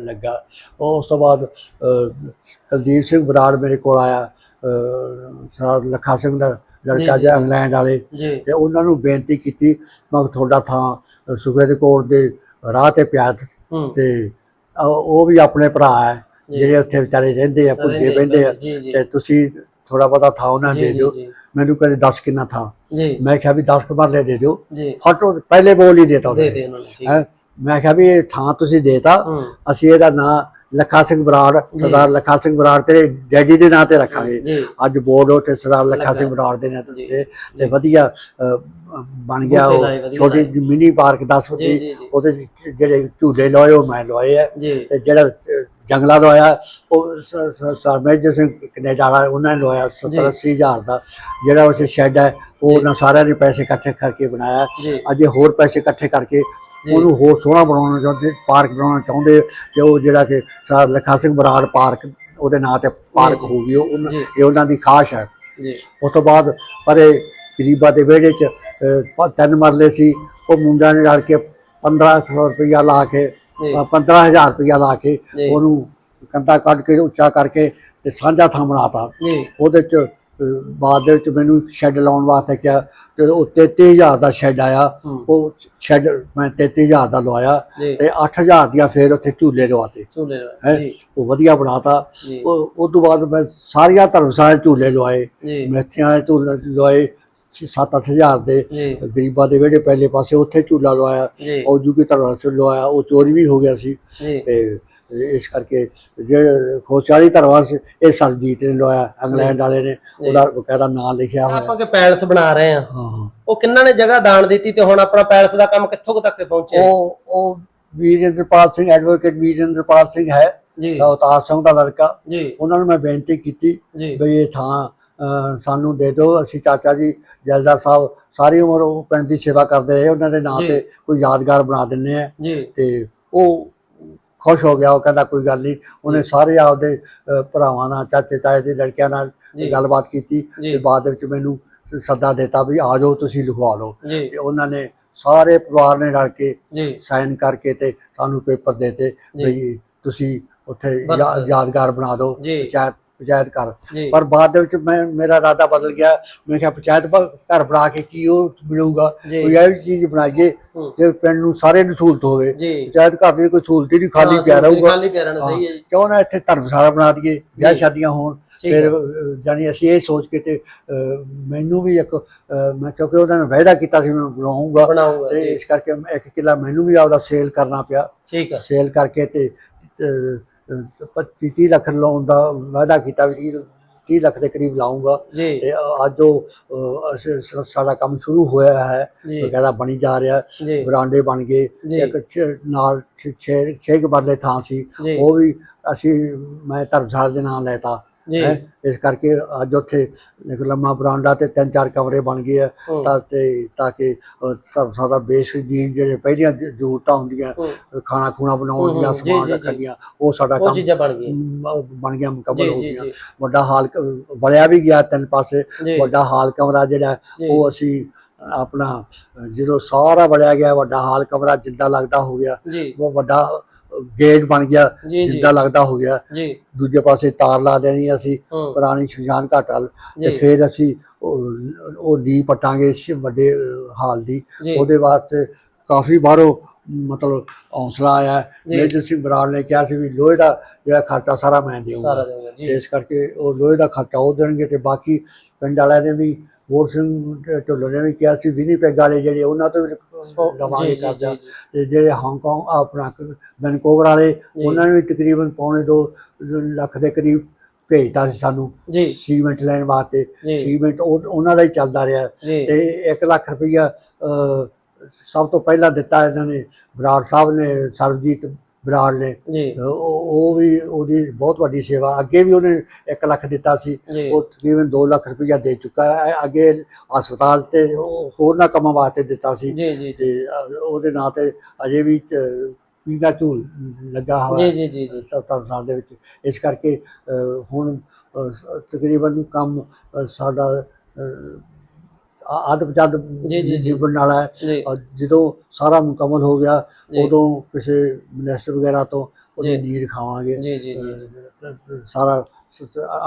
ਲੱਗਾ। ਉਹ ਉਸ ਤੋਂ ਬਾਅਦ ਕੁਲਦੀਪ ਸਿੰਘ ਬਰਾੜ ਮੇਰੇ ਕੋਲ ਆਇਆ ਸਰਦਾਰ ਲੱਖਾ ਸਿੰਘ ਦਾ ਲੜਕਾ ਜੀ, ਜਿਹਾ। ਇੰਗਲੈਂਡ ਵਾਲੇ। ਤੇ ਉਹਨਾਂ ਨੂੰ ਬੇਨਤੀ ਕੀਤੀ ਮੈਂ ਤੁਹਾਡਾ ਥਾਂ ਸੁਖੇ ਦੇ ਕੋਟ ਦੇ ਰਾਹ ਤੇ ਪਿਆ ਤੇ ਉਹ ਵੀ ਆਪਣੇ ਭਰਾ ਹੈ। ਜਿਹੜੇ ਉੱਥੇ ਵਿਚਾਰੇ ਰਹਿੰਦੇ ਆ ਭੁੱਜੇ ਬਹਿੰਦੇ ਆ। ਤੇ ਤੁਸੀਂ ਥੋੜਾ ਬਹੁਤਾ ਥਾਂ ਉਹਨਾਂ ਨੂੰ ਦੇ ਦਿਓ। ਮੈਨੂੰ ਕਹਿੰਦੇ 10 ਕਿੰਨਾ ਥਾਂ। ਜੀ। ਮੈਂ ਕਿਹਾ ਵੀ 10 ਕਮਰਲੇ ਦੇ ਦਿਓ। ਜੀ। ਫਟੋ ਪਹਿਲੇ ਬੋਲ ਹੀ ਦੇਤਾ ਉਹਨੇ। ਦੇ ਉਹਨਾਂ ਨੂੰ ਜੀ। ਹੈਂ। ਮੈਂ ਕਿਹਾ ਵੀ ਇਹ ਥਾਂ ਤੁਸੀਂ ਦੇਤਾ ਅਸੀਂ ਇਹਦਾ ਨਾਂ ਲੱਖਾ ਸਿੰਘ ਬਰਾੜ ਸਰਦਾਰ ਲੱਖਾ ਸਿੰਘ ਬਰਾੜ ਤੇਰੇ ਡੈਡੀ ਦੇ ਨਾਂ ਤੇ ਰੱਖਾਂਗੇ ਅੱਜ ਬੋਰਡ ਉੱਤੇ ਸਰਦਾਰ ਲੱਖਾ। ਸਿੰਘ ਬਰਾੜ ਦੇ ਨਾਂ। ਤੇ ਤੇ ਵਧੀਆ ਬਣ ਗਿਆ ਉਹ ਲਾਏ, ਛੋਟੀ ਲਾਏ। ਮਿਨੀ ਪਾਰਕ 10 ਜੀ ਫੁੱਟੀ ਉਹਦੇ ਜਿਹੜੇ ਝੂਲੇ ਲਾਏ ਉਹ ਮੈਂ ਲਵਾਏ ਆ ਤੇ ਜਿਹੜਾ ਜੰਗਲਾ ਲਵਾਇਆ ਉਹ ਸਰਮੇਜ ਸਿੰਘ ਕੈਨੇਡਾ ਵਾਲਾ ਉਹਨਾਂ ਨੇ ਲਵਾਇਆ 70 ਜੀ। 80 ਹਜ਼ਾਰ ਦਾ ਜਿਹੜਾ ਉਸ ਸ਼ੈੱਡ ਹੈ ਉਹ ਉਹਨਾਂ ਸਾਰਿਆਂ ਨੇ ਪੈਸੇ ਇਕੱਠੇ ਕਰਕੇ ਬਣਾਇਆ ਅੱਜ ਹੋਰ ਪੈਸੇ ਇਕੱਠੇ ਕਰਕੇ। ਉਹਨੂੰ ਹੋਰ ਸੋਹਣਾ ਬਣਾਉਣਾ ਚਾਹੁੰਦੇ ਪਾਰਕ ਬਣਾਉਣਾ ਚਾਹੁੰਦੇ ਤੇ ਉਹ ਜਿਹੜਾ ਕਿ ਸਰ ਲੱਖਾ ਸਿੰਘ ਬਰਾੜ ਪਾਰਕ ਉਹਦੇ ਨਾਂ ਤੇ ਪਾਰਕ। ਹੋ ਗਈ ਉਹ। ਇਹ ਉਹਨਾਂ ਦੀ ਖਾਸ਼ ਹੈ ਉਸ ਤੋਂ ਬਾਅਦ ਪਰੇ ਗਰੀਬਾਂ ਦੇ ਵਿਹੜੇ 'ਚ ਤਿੰਨ ਮਰਲੇ ਸੀ ਉਹ ਮੁੰਡਿਆਂ ਨੇ ਰਲ ਕੇ 1500 ਰੁਪਇਆ ਲਾ ਕੇ ਜੀ ਅ, 15000 ਰੁਪਇਆ ਲਾ ਕੇ। ਉਹਨੂੰ ਕੰਧਾ ਕੱਢ ਕੇ ਉੱਚਾ ਕਰਕੇ ਤੇ ਸਾਂਝਾ ਥਾਂ ਬਣਾਤਾ ਉਹਦੇ 'ਚ ਬਾਅਦ ਦੇ ਵਿੱਚ ਮੈਨੂੰ ਸ਼ੈੱਡ ਲਾਉਣ ਵਾਸਤੇ ਕਿਹਾ ਤੇ ਉਹ 33000 ਦਾ ਸ਼ੈੱਡ ਆਇਆ। ਉਹ ਸ਼ੈੱਡ ਮੈਂ 33000 ਦਾ ਲਵਾਇਆ ਤੇ 8000 ਦੀਆਂ ਫੇਰ ਉੱਥੇ ਝੂਲੇ ਲਵਾਤੇ। ਝੂਲੇ। ਜੀ। ਉਹ ਵਧੀਆ ਬਣਾਤਾ। ਉਹ ਉਸ ਤੋਂ ਬਾਅਦ ਮੈਂ ਸਾਰੀਆਂ ਧਰਮਸ਼ਾਲਾ ਝੂਲੇ ਲਵਾਏ। ਮੇਥਿਆਂ ਵਾਲੇ ਝੂਲੇ ਲਵਾਏ। 7-8000 ਦੇ ਗਰੀਬਾਂ ਦੇ ਵਿਹੜੇ ਪਹਿਲੇ ਪਾਸੇ ਉੱਥੇ ਝੂਲਾ ਲਵਾਇਆ ਉਹ ਜੂ ਕੀ ਤਰ੍ਹਾਂ ਚ ਲਵਾਇਆ ਉਹ ਚੋਰੀ ਵੀ ਹੋ ਗਿਆ ਸੀ। ਤੇ ਇਸ ਕਰਕੇ ਜਿਹੜੇ ਖੋਚਾਲੀ ਧਰਵਾ ਸੀ ਇਹ ਸਰਜੀਤ ਨੇ ਲਵਾਇਆ ਇੰਗਲੈਂਡ ਵਾਲੇ ਨੇ ਉਹਦਾ ਬਕਾਇਦਾ ਨਾਂ ਲਿਖਿਆ ਹੋਇਆ। ਆਪਾਂ ਕਿ ਪੈਲਸ ਬਣਾ ਰਹੇ ਆ ਉਹ ਕਿੰਨਾਂ ਨੇ ਜਗ੍ਹਾ ਦਾਨ ਦਿੱਤੀ ਤੇ ਹੁਣ ਆਪਣਾ ਪੈਲਸ ਦਾ ਕੰਮ ਕਿੱਥੋਂ ਤੱਕ ਪਹੁੰਚਿਆ? ਉਹ ਉਹ ਵੀਰੇਂਦਰਪਾਲ ਸਿੰਘ ਐਡਵੋਕੇਟ ਵੀਰੇਂਦਰਪਾਲ ਸਿੰਘ ਹੈ। ਜੀ। ਅਵਤਾਰ ਸਿੰਘ ਦਾ ਲੜਕਾ। ਜੀ। ਉਹਨਾਂ ਨੂੰ ਮੈਂ ਬੇਨਤੀ ਕੀਤੀ ਵੀ ਇਹ ਥਾਂ ਸਾਨੂੰ ਦੇ ਦਿਓ ਅਸੀਂ ਚਾਚਾ ਜੀ ਜਲਦਾਰ ਸਾਹਿਬ ਸਾਰੀ ਉਮਰ ਉਹ ਪਿੰਡ ਦੀ ਸੇਵਾ ਕਰਦੇ ਰਹੇ ਉਹਨਾਂ ਦੇ ਨਾਂ। ਤੇ ਕੋਈ ਯਾਦਗਾਰ ਬਣਾ ਦਿੰਨੇ ਆ। ਤੇ ਉਹ ਖੁਸ਼ ਹੋ ਗਿਆ ਉਹ ਕਹਿੰਦਾ ਕੋਈ ਗੱਲ ਨਹੀਂ। ਉਹਨੇ ਸਾਰੇ ਆਪਦੇ ਭਰਾਵਾਂ ਨਾਲ ਚਾਚੇ ਤਾਏ ਦੇ ਲੜਕਿਆਂ ਨਾਲ ਗੱਲਬਾਤ ਕੀਤੀ। ਤੇ ਬਾਅਦ ਦੇ ਵਿੱਚ ਮੈਨੂੰ ਸੱਦਾ ਦਿੱਤਾ ਵੀ ਆ ਜਾਓ ਤੁਸੀਂ ਲਿਖਵਾ ਲਓ। ਤੇ ਉਹਨਾਂ ਨੇ ਸਾਰੇ ਪਰਿਵਾਰ ਨੇ ਰਲ ਕੇ ਸਾਈਨ ਕਰਕੇ ਤੇ ਸਾਨੂੰ ਪੇਪਰ ਦੇਤੇ ਜੀ। ਵੀ ਤੁਸੀਂ ਉੱਥੇ ਯਾਦਗਾਰ ਬਣਾ ਦਿਓ। ਪੰਚਾਇਤ ਪੰਚਾਇਤ ਘਰ। ਜੀ। ਪਰ ਬਾਅਦ ਦੇ ਵਿੱਚ ਮੈਂ ਮੇਰਾ ਇਰਾਦਾ ਬਦਲ ਗਿਆ। ਮੈਂ ਕਿਹਾ ਪੰਚਾਇਤ ਭ- ਘਰ ਬਣਾ ਕੇ ਕੀ ਉਹ ਮਿਲੂਗਾ? ਜੀ। ਕੋਈ ਇਹੋ ਜਿਹੀ ਚੀਜ਼ ਬਣਾਈਏ ਹੂੰ। ਜੇ ਪਿੰਡ ਨੂੰ ਸਾਰੇ ਨੂੰ ਸਹੂਲਤ ਹੋਵੇ। ਜੀ। ਪੰਚਾਇਤ ਘਰ ਦੀ ਕੋਈ ਸਹੂਲਤ ਹੀ ਨਹੀਂ ਖਾਲੀ ਹਾਂ, ਪਿਆ ਰਹੂਗਾ। ਖਾਲੀ ਪਿਆ ਰਹਿਣਾ ਸਹੀ ਹੈ ਜੀ। ਕਿਉਂ ਨਾ ਇੱਥੇ ਧਰਮਸ਼ਾਲਾ ਬਣਾ ਦਈਏ ਵਿਆਹ ਜੀ। ਸ਼ਾਦੀਆਂ ਹੋਣ ਠੀਕ ਫਿਰ ਜਾਣੀ ਅਸੀਂ ਇਹ ਸੋਚ ਕੇ ਤੇ ਅਹ, ਮੈਨੂੰ ਵੀ ਇੱਕ ਅਹ, ਮੈਂ ਕਿਉਂਕਿ ਉਹਨਾਂ ਨੇ ਵਾਅਦਾ ਕੀਤਾ ਸੀ ਮੈਂ ਬਣਾਉਂਗਾ ਤੇ ਜੀ। ਇਸ ਕਰਕੇ ਮੈਂ ਇੱਕ ਕਿੱਲਾ ਮੈਨੂੰ ਵੀ ਆਪਦਾ ਸੇਲ ਕਰਨਾ ਪਿਆ। ਠੀਕ ਹੈ। ਸੇਲ ਕਰਕੇ ਤੇ 25 30 ਲੱਖ ਲਾਉਣ ਦਾ ਵਾਅਦਾ ਕੀਤਾ ਵੀ 30 30 ਲੱਖ ਦੇ ਕਰੀਬ ਲਾਉਂਗਾ ਤੇ ਅੱਜ ਉਹ ਸਾਡਾ ਕੰਮ ਸ਼ੁਰੂ ਹੋਇਆ ਹੈ ਬਕਾਇਦਾ ਬਣੀ ਜਾ ਰਿਹਾ। ਬਰਾਂਡੇ ਬਣ ਗਏ। ਇੱਕ ਨਾਲ 6 6 ਬਰਲੇ ਥਾਂ ਸੀ। ਉਹ ਵੀ ਅਸੀਂ ਮੈਂ ਧਰਮਸ਼ਾਲਾ ਦੇ ਨਾਂ ਲੈਤਾ। ਜੀ। ਇਸ ਕਰਕੇ ਅੱਜ ਉੱਥੇ ਇੱਕ ਲੰਮਾ ਬਰਾਂਡਾ ਤੇ ਤਿੰਨ ਚਾਰ ਕਮਰੇ ਬਣ ਗਏ ਆ ਤਾਂ ਤੇ ਤਾਂ ਕਿ ਅਹ, ਸਭ ਸਾਦਾ ਬੇਸਿਕ ਦੀ ਜਿਹੜੇ ਪਹਿਲੀਆਂ ਜ- ਜ਼ਰੂਰਤਾਂ ਹੁੰਦੀਆਂ ਖਾਣਾ ਖੂਣਾ ਬਣਾਉਣ ਦੀਆਂ ਜੀ, ਸਮਾਨ ਜੀ, ਰੱਖਣ ਜੀ। ਦੀਆਂ ਉਹ ਸਾਡਾ ਕੰਮ ਬਣ ਗਿਆ ਮੁਕੰਮਲ ਜੀ ਹੋ ਜੀ ਗਿਆ ਜੀ। ਵੱਡਾ ਹਾਲ ਬਣਿਆ ਵੀ ਗਿਆ ਤਿੰਨ ਪਾਸੇ ਜੀ। ਵੱਡਾ ਹਾਲ ਕਮਰਾ ਜਿਹੜਾ ਜੀ। ਉਹ ਅਸੀਂ ਆਪਣਾ ਜਦੋਂ ਸਾਰਾ ਬਣਿਆ ਗਿਆ ਵੱਡਾ ਹਾਲ ਕਮਰਾ ਜਿੱਦਾਂ ਲੱਗਦਾ ਹੋ ਗਿਆ ਜੀ। ਉਹ ਵੱਡਾ ਗੇਟ ਬਣ ਗਿਆ ਜੀ ਜੀ। ਜਿੱਦਾਂ ਲੱਗਦਾ ਹੋ ਗਿਆ। ਜੀ। ਦੂਜੇ ਪਾਸੇ ਤਾਰ ਲਾ ਦੇਣੀ ਅਸੀਂ ਹੂੰ। ਪੁਰਾਣੀ ਸ਼ਮਸ਼ਾਨ ਘਾਟ ਵੱਲ। ਤੇ ਜੀ। ਫਿਰ ਅਸੀਂ ਉਹ ਉਹ ਲੀ ਪਟਾਂਗੇ ਸ਼- ਵੱਡੇ ਹਾਲ ਦੀ। ਜੀ। ਉਹਦੇ ਵਾਸਤੇ ਕਾਫੀ ਬਾਹਰੋਂ ਮਤਲਬ ਹੌਸਲਾ ਆਇਆ। ਜੀ। ਮੇਜਰ ਸਿੰਘ ਬਰਾੜ ਨੇ ਕਿਹਾ ਸੀ ਵੀ ਲੋਹੇ ਦਾ ਜਿਹੜਾ ਖਰਚਾ ਸਾਰਾ ਮੈਂ ਦੇਵਾਂਗਾ ਸਾਰਾ ਦੇਵਾਂਗਾ ਜੀ। ਇਸ ਕਰਕੇ ਉਹ ਲੋਹੇ ਦਾ ਖਰਚਾ ਉਹ ਦੇਣਗੇ ਤੇ ਬਾਕੀ ਪਿੰਡ ਵਾਲਿਆਂ ਨੇ ਵੀ ਹੋਰ ਸਿੰਘ ਢਿੱਲੋਂ ਨੇ ਵੀ ਕਿਹਾ ਸੀ ਵਿਨੀਪੈਗ ਵਾਲੇ ਜਿਹੜੇ ਉਹਨਾਂ ਤੋਂ ਵੀ ਲਵਾਂਗੇ ਕਰਜ਼ਾ। ਤੇ ਜਿਹੜੇ ਹਾਂਗਕਾਂਗ ਆਪਣਾ ਵੈਨਕੂਵਰ ਵਾਲੇ ਉਹਨਾਂ ਨੇ ਵੀ ਤਕਰੀਬਨ ਪੌਣੇ 2 ਲੱਖ ਦੇ ਕਰੀਬ ਭੇਜਤਾ ਸੀ ਸਾਨੂੰ ਸੀਮੈਂਟ ਲੈਣ ਵਾਸਤੇ। ਸੀਮੈਂਟ ਉਹ- ਉਹਨਾਂ ਦਾ ਹੀ ਚੱਲਦਾ ਰਿਹਾ। ਤੇ 1 ਲੱਖ ਰੁਪਈਆ ਸਭ ਤੋਂ ਪਹਿਲਾਂ ਦਿੱਤਾ ਇਹਨਾਂ ਨੇ। ਬਰਾੜ ਸਾਹਿਬ ਨੇ ਸਰਬਜੀਤ ਬਰਾੜ ਨੇ। ਉਹ ਉਹ ਵੀ ਉਹਦੀ ਬਹੁਤ ਵੱਡੀ ਸੇਵਾ ਅੱਗੇ ਵੀ ਉਹਨੇ 1 ਲੱਖ ਦਿੱਤਾ ਸੀ। ਉਹ ਤਕਰੀਬਨ 2 ਲੱਖ ਰੁਪਈਆ ਦੇ ਚੁੱਕਾ ਹੈ। ਅੱਗੇ ਹਸਪਤਾਲ ਤੇ ਉਹ ਹੋਰਨਾਂ ਕੰਮਾਂ ਵਾਸਤੇ ਦਿੱਤਾ ਸੀ। ਤੇ ਉਹਦੇ ਨਾਂ ਤੇ ਅਜੇ ਵੀ ਪੀਂਘਾ ਝੂਲ ਲੱਗਾ ਹੋਇਆ ਜੀ ਜੀ ਜੀ ਸਾਲ ਦੇ ਵਿੱਚ। ਇਸ ਕਰਕੇ ਹੁਣ ਤਕਰੀਬਨ ਕੰਮ ਸਾਡਾ ਆਦਮ ਜਦ ਜੀ, ਜੀ, ਜੀ। ਜੀਵਨ ਵਾਲਾ ਹੈ ਜੀ ਔਰ ਜਦੋਂ ਸਾਰਾ ਮੁਕੰਮਲ ਹੋ ਗਿਆ ਜੀ। ਉਦੋਂ ਕਿਸੇ ਮਿਨਿਸਟਰ ਵਗੈਰਾ ਤੋਂ ਉਹਦੀ ਜੀ। ਨੀਰ ਖਾਵਾਂਗੇ ਜੀ ਜੀ ਜੀ ਅ, ਸਾਰਾ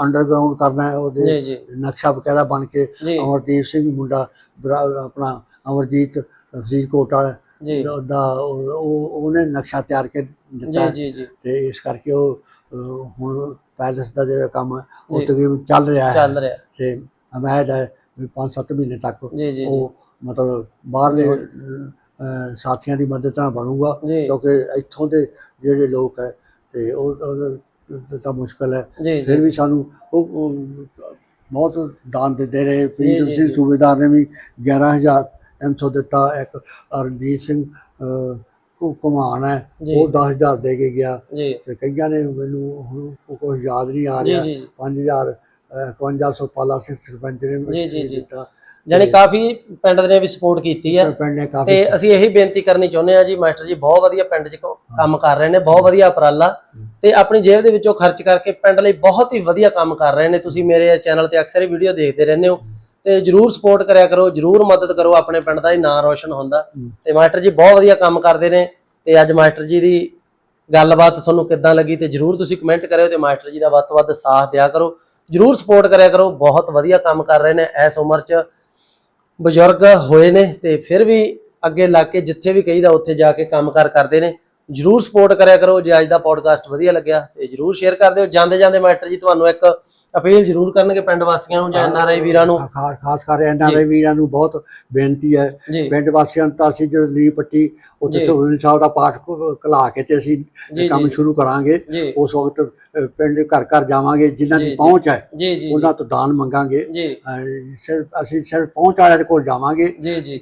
ਅੰਡਰਗਰਾਉਂਡ ਕਰਨਾ ਹੈ ਉਹਦੇ ਜੀ ਜੀ ਨਕਸ਼ਾ ਬਕਾਇਦਾ ਬਣ ਕੇ ਜੀ ਅਮਰਦੀਪ ਸਿੰਘ ਮੁੰਡਾ ਬਰਾ- ਆਪਣਾ ਅਮਰਜੀਤ ਫਰੀਦਕੋਟ ਵਾਲਾ ਜੀ ਦਾ ਉਹ- ਉਹ- ਉਹਨੇ ਨਕਸ਼ਾ ਤਿਆਰ ਕੇ ਦਿੱਤਾ ਜੀ ਹੈ। ਜੀ ਜੀ ਤੇ ਇਸ ਕਰਕੇ ਉਹ ਅਹ, ਹੁਣ ਪੈਲਸ ਦਾ ਜਿਹੜਾ ਕੰਮ ਹੈ ਉਹ ਜੀ। ਤਕਰੀਬਨ ਚੱਲ ਰਿਹਾ ਹੈ ਚੱਲ ਰਿਹਾ ਤੇ ਉਮੀਦ ਹੈ 5-7 ਮਹੀਨੇ ਤੱਕ ਜੀ ਜੀ ਜੀ। ਉਹ ਮਤਲਬ ਬਾਹਰਲੇ ਅਹ, ਸਾਥੀਆਂ ਦੀ ਮਦਦ ਨਾਲ ਬਣੂਗਾ ਜੀ। ਕਿਉਂਕਿ ਇੱਥੋਂ ਦੇ ਜਿਹੜੇ ਲੋਕ ਹੈ ਤੇ ਉਹ ਉਹ- ਤਾਂ ਮੁਸ਼ਕਲ ਹੈ। ਜੀ ਫਿਰ ਜੀ ਵੀ ਸਾਨੂੰ ਉਹ ਉਹ ਬਹੁਤ ਦਾਨ ਦਿੰਦੇ ਰਹੇ। ਜੀ, ਸਿੰਘ ਜੀ। ਸੂਬੇਦਾਰ ਨੇ ਵੀ 11000 300 ਦਿੱਤਾ। ਇੱਕ ਰਣਜੀਤ ਸਿੰਘ ਅਹ, ਘੁ- ਘੁਮਾਣ ਹੈ ਜੀ। ਉਹ 10000 ਦੇ ਕੇ ਗਿਆ। ਜੀ। ਤੇ ਕਈਆਂ ਨੇ ਮੈਨੂੰ ਹੁਣ ਕੁਝ ਯਾਦ ਨਹੀਂ ਆ ਜੀ ਰਿਹਾ। ਜੀ 5000 5100 ਪਾਲਾ ਸਿੰਘ ਸਰਪੰਚ ਨੇ ਜੀ, ਜੀ, ਜੀ। ਦਿੱਤਾ। ਜਾਣੀ ਕਾਫੀ ਪਿੰਡ ਦੇ ਨੇ ਵੀ ਸਪੋਰਟ ਕੀਤੀ ਆ ਪਿੰਡ ਨੇ ਕਾਫੀ ਤੇ ਅਸੀਂ ਇਹੀ ਬੇਨਤੀ ਕਰਨੀ ਚਾਹੁੰਦੇ ਆ ਜੀ ਮਾਸਟਰ ਜੀ ਬਹੁਤ ਵਧੀਆ ਪਿੰਡ 'ਚ ਕੰਮ ਕਰ ਰਹੇ ਨੇ ਬਹੁਤ ਵਧੀਆ ਉਪਰਾਲਾ। ਤੇ ਆਪਣੀ ਜੇਬ ਦੇ ਵਿੱਚੋਂ ਖਰਚ ਕਰਕੇ ਪਿੰਡ ਲਈ ਬਹੁਤ ਹੀ ਵਧੀਆ ਕੰਮ ਕਰ ਰਹੇ ਨੇ। ਤੁਸੀਂ ਮੇਰੇ ਚੈਨਲ ਤੇ ਅਕਸਰ ਹੀ ਵੀਡੀਓ ਦੇਖਦੇ ਰਹਿੰਦੇ ਹੋ। ਤੇ ਜਰੂਰ ਸਪੋਰਟ ਕਰਿਆ ਕਰੋ ਜਰੂਰ ਮਦਦ ਕਰੋ ਆਪਣੇ ਪਿੰਡ ਦਾ ਹੀ ਨਾਂ ਰੋਸ਼ਨ ਹੁੰਦਾ। ਹੂੰ। ਤੇ ਮਾਸਟਰ ਜੀ ਬਹੁਤ ਵਧੀਆ ਕੰਮ ਕਰਦੇ ਨੇ। ਤੇ ਅੱਜ ਮਾਸਟਰ ਜੀ ਦੀ ਗੱਲਬਾਤ ਤੁਹਾਨੂੰ ਕਿੱਦਾਂ ਲੱਗੀ ਤੇ ਜਰੂਰ ਤੁਸੀਂ ਕਮੈਂਟ ਕਰਿਓ ਤੇ ਮਾਸਟਰ ਜੀ ਦਾ ਵੱਧ ਤੋਂ ਵੱਧ ਸਾਥ ਦਿਆ ਕਰੋ। ਜਰੂਰ ਸਪੋਰਟ ਕਰਿਆ ਕਰੋ। ਬਹੁਤ ਵਧੀਆ ਕੰਮ ਕਰ ਰਹੇ ਨੇ ਇਸ ਉਮਰ 'ਚ। ਬਜ਼ੁਰਗ ਹੋਏ ਨੇ ਤੇ ਫਿਰ ਵੀ ਅੱਗੇ ਲੱਗ ਕੇ ਜਿੱਥੇ ਵੀ ਕਹੀਦਾ ਉੱਥੇ ਜਾ ਕੇ ਕੰਮਕਾਰ ਕਰਦੇ ਨੇ। ਜਰੂਰ ਸਪੋਰਟ ਕਰਿਆ ਕਰੋ। ਜੇ ਅੱਜ ਦਾ ਪੋਡਕਾਸਟ ਵਧੀਆ ਲੱਗਿਆ ਤੇ ਜਰੂਰ ਸ਼ੇਅਰ ਕਰ ਦਿਓ। ਜਾਂਦੇ ਜਾਂਦੇ ਮਾਸਟਰ ਜੀ, ਤੁਹਾਨੂੰ ਇੱਕ ਅਪੀਲ ਜਰੂਰ ਕਰਨਗੇ ਪਿੰਡ ਵਾਸੀਆਂ ਨੂੰ ਜਾਂ ਐਨਆਰਆਈ ਵੀਰਾਂ ਨੂੰ। ਖਾਸ ਖਾਸ ਕਰ ਦੇ ਵੀਰਾਂ ਨੂੰ ਬਹੁਤ ਬੇਨਤੀ ਹੈ। ਪਿੰਡ ਵਾਸੀਆਂ ਨੂੰ ਤਾਂ ਅਸੀਂ ਜਦੋਂ ਨੀਂਹ ਪੱਟੀ ਉੱਥੇ। ਸੁਖਮਨੀ ਸਾਹਿਬ ਦਾ ਪਾਠ ਕਲਾ ਕੇ ਤੇ ਅਸੀਂ ਕੰਮ। ਸ਼ੁਰੂ ਕਰਾਂਗੇ। ਉਸ ਵਕਤ ਪਿੰਡ ਘਰ ਘਰ ਜਾਵਾਂਗੇ। ਜਿਨ੍ਹਾਂ ਦੀ। ਪਹੁੰਚ ਹੈ ਉਹਨਾਂ ਤੋਂ ਦਾਨ ਮੰਗਾਂਗੇ। ਸਿਰਫ ਅਸੀਂ ਸਿਰਫ ਪਹੁੰਚ ਵਾਲਿਆਂ ਦੇ ਕੋਲ ਜਾਵਾਂਗੇ।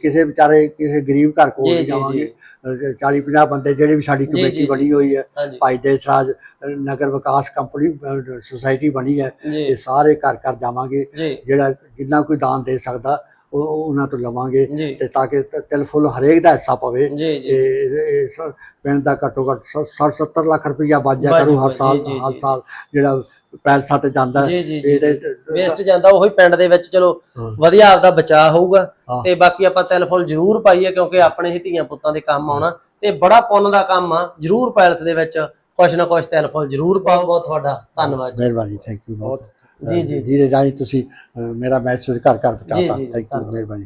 ਕਿਸੇ ਵਿਚਾਰੇ ਕਿਸੇ ਗਰੀਬ ਘਰ ਕੋਲ ਜਾਵਾਂਗੇ। 40 50 ਬੰਦੇ ਜਿਹੜੇ ਵੀ ਸਾਡੀ ਕਮੇਟੀ। ਬਣੀ ਹੋਈ ਹੈ ਭਾਈ ਦੇ ਸਰਾਜ ਨਗਰ ਵਿਕਾਸ ਕੰਪਨੀ ਸੁਸਾਇਟੀ ਬਣੀ ਹੈ ਇਹ ਸਾਰੇ ਘਰ ਘਰ ਜਾਵਾਂਗੇ। ਜਿਹੜਾ ਜਿੰਨਾ ਕੋਈ ਦਾਨ ਦੇ ਸਕਦਾ ਉਹ ਉਹ ਉਹਨਾਂ ਤੋਂ ਲਵਾਂਗੇ ਤੇ ਤਾਂ ਕਿ ਤਿਲ ਫੁੱਲ ਹਰੇਕ ਦਾ ਹਿੱਸਾ ਪਵੇ। ਤੇ ਪਿੰਡ ਦਾ ਘੱਟੋ ਘੱਟ 60 70 ਲੱਖ ਰੁਪਈਆ ਬਚ ਜਾ ਕਰੂ ਹਰ ਸਾਲ ਹਰ। ਸਾਲ ਜਿਹੜਾ ਪੈਲਸਾਂ ਤੇ ਜਾਂਦਾ ਜੀ ਜੀ ਜੀ ਇਹਦੇ ਵੇਸਟ ਜਾਂਦਾ ਉਹੀ ਪਿੰਡ ਦੇ ਵਿੱਚ ਚਲੋ। ਵਧੀਆ ਆਪਦਾ ਬਚਾਅ ਹੋਊਗਾ। ਤੇ ਬਾਕੀ ਆਪਾਂ ਤਿਲ ਫੁੱਲ ਜ਼ਰੂਰ ਪਾਈਏ ਕਿਉਂਕਿ ਆਪਣੇ ਹੀ ਧੀਆਂ ਪੁੱਤਾਂ ਦੇ ਕੰਮ ਆਉਣਾ ਤੇ ਬੜਾ ਪੁੰਨ ਦਾ ਕੰਮ ਆ ਜ਼ਰੂਰ ਪੈਲਸ ਦੇ ਵਿੱਚ ਕੁਛ ਨਾ ਕੁਛ ਤਿਲ ਫੁੱਲ ਜ਼ਰੂਰ ਪਾਓ ਬਹੁਤ ਤੁਹਾਡਾ ਧੰਨਵਾਦ ਜੀ ਮਿਹਰਬਾਨੀ ਥੈਂਕ ਯੂ ਬਹੁਤ ਜੀ, ਜੀ। ਜਿਹਦੇ ਰਾਹੀਂ ਤੁਸੀਂ ਮੇਰਾ ਮੈਸੇਜ ਘਰ ਘਰ ਜੀ, ਪਹੁੰਚਾਤਾ ਜੀ, ਥੈਂਕ ਯੂ। ਮਿਹਰਬਾਨੀ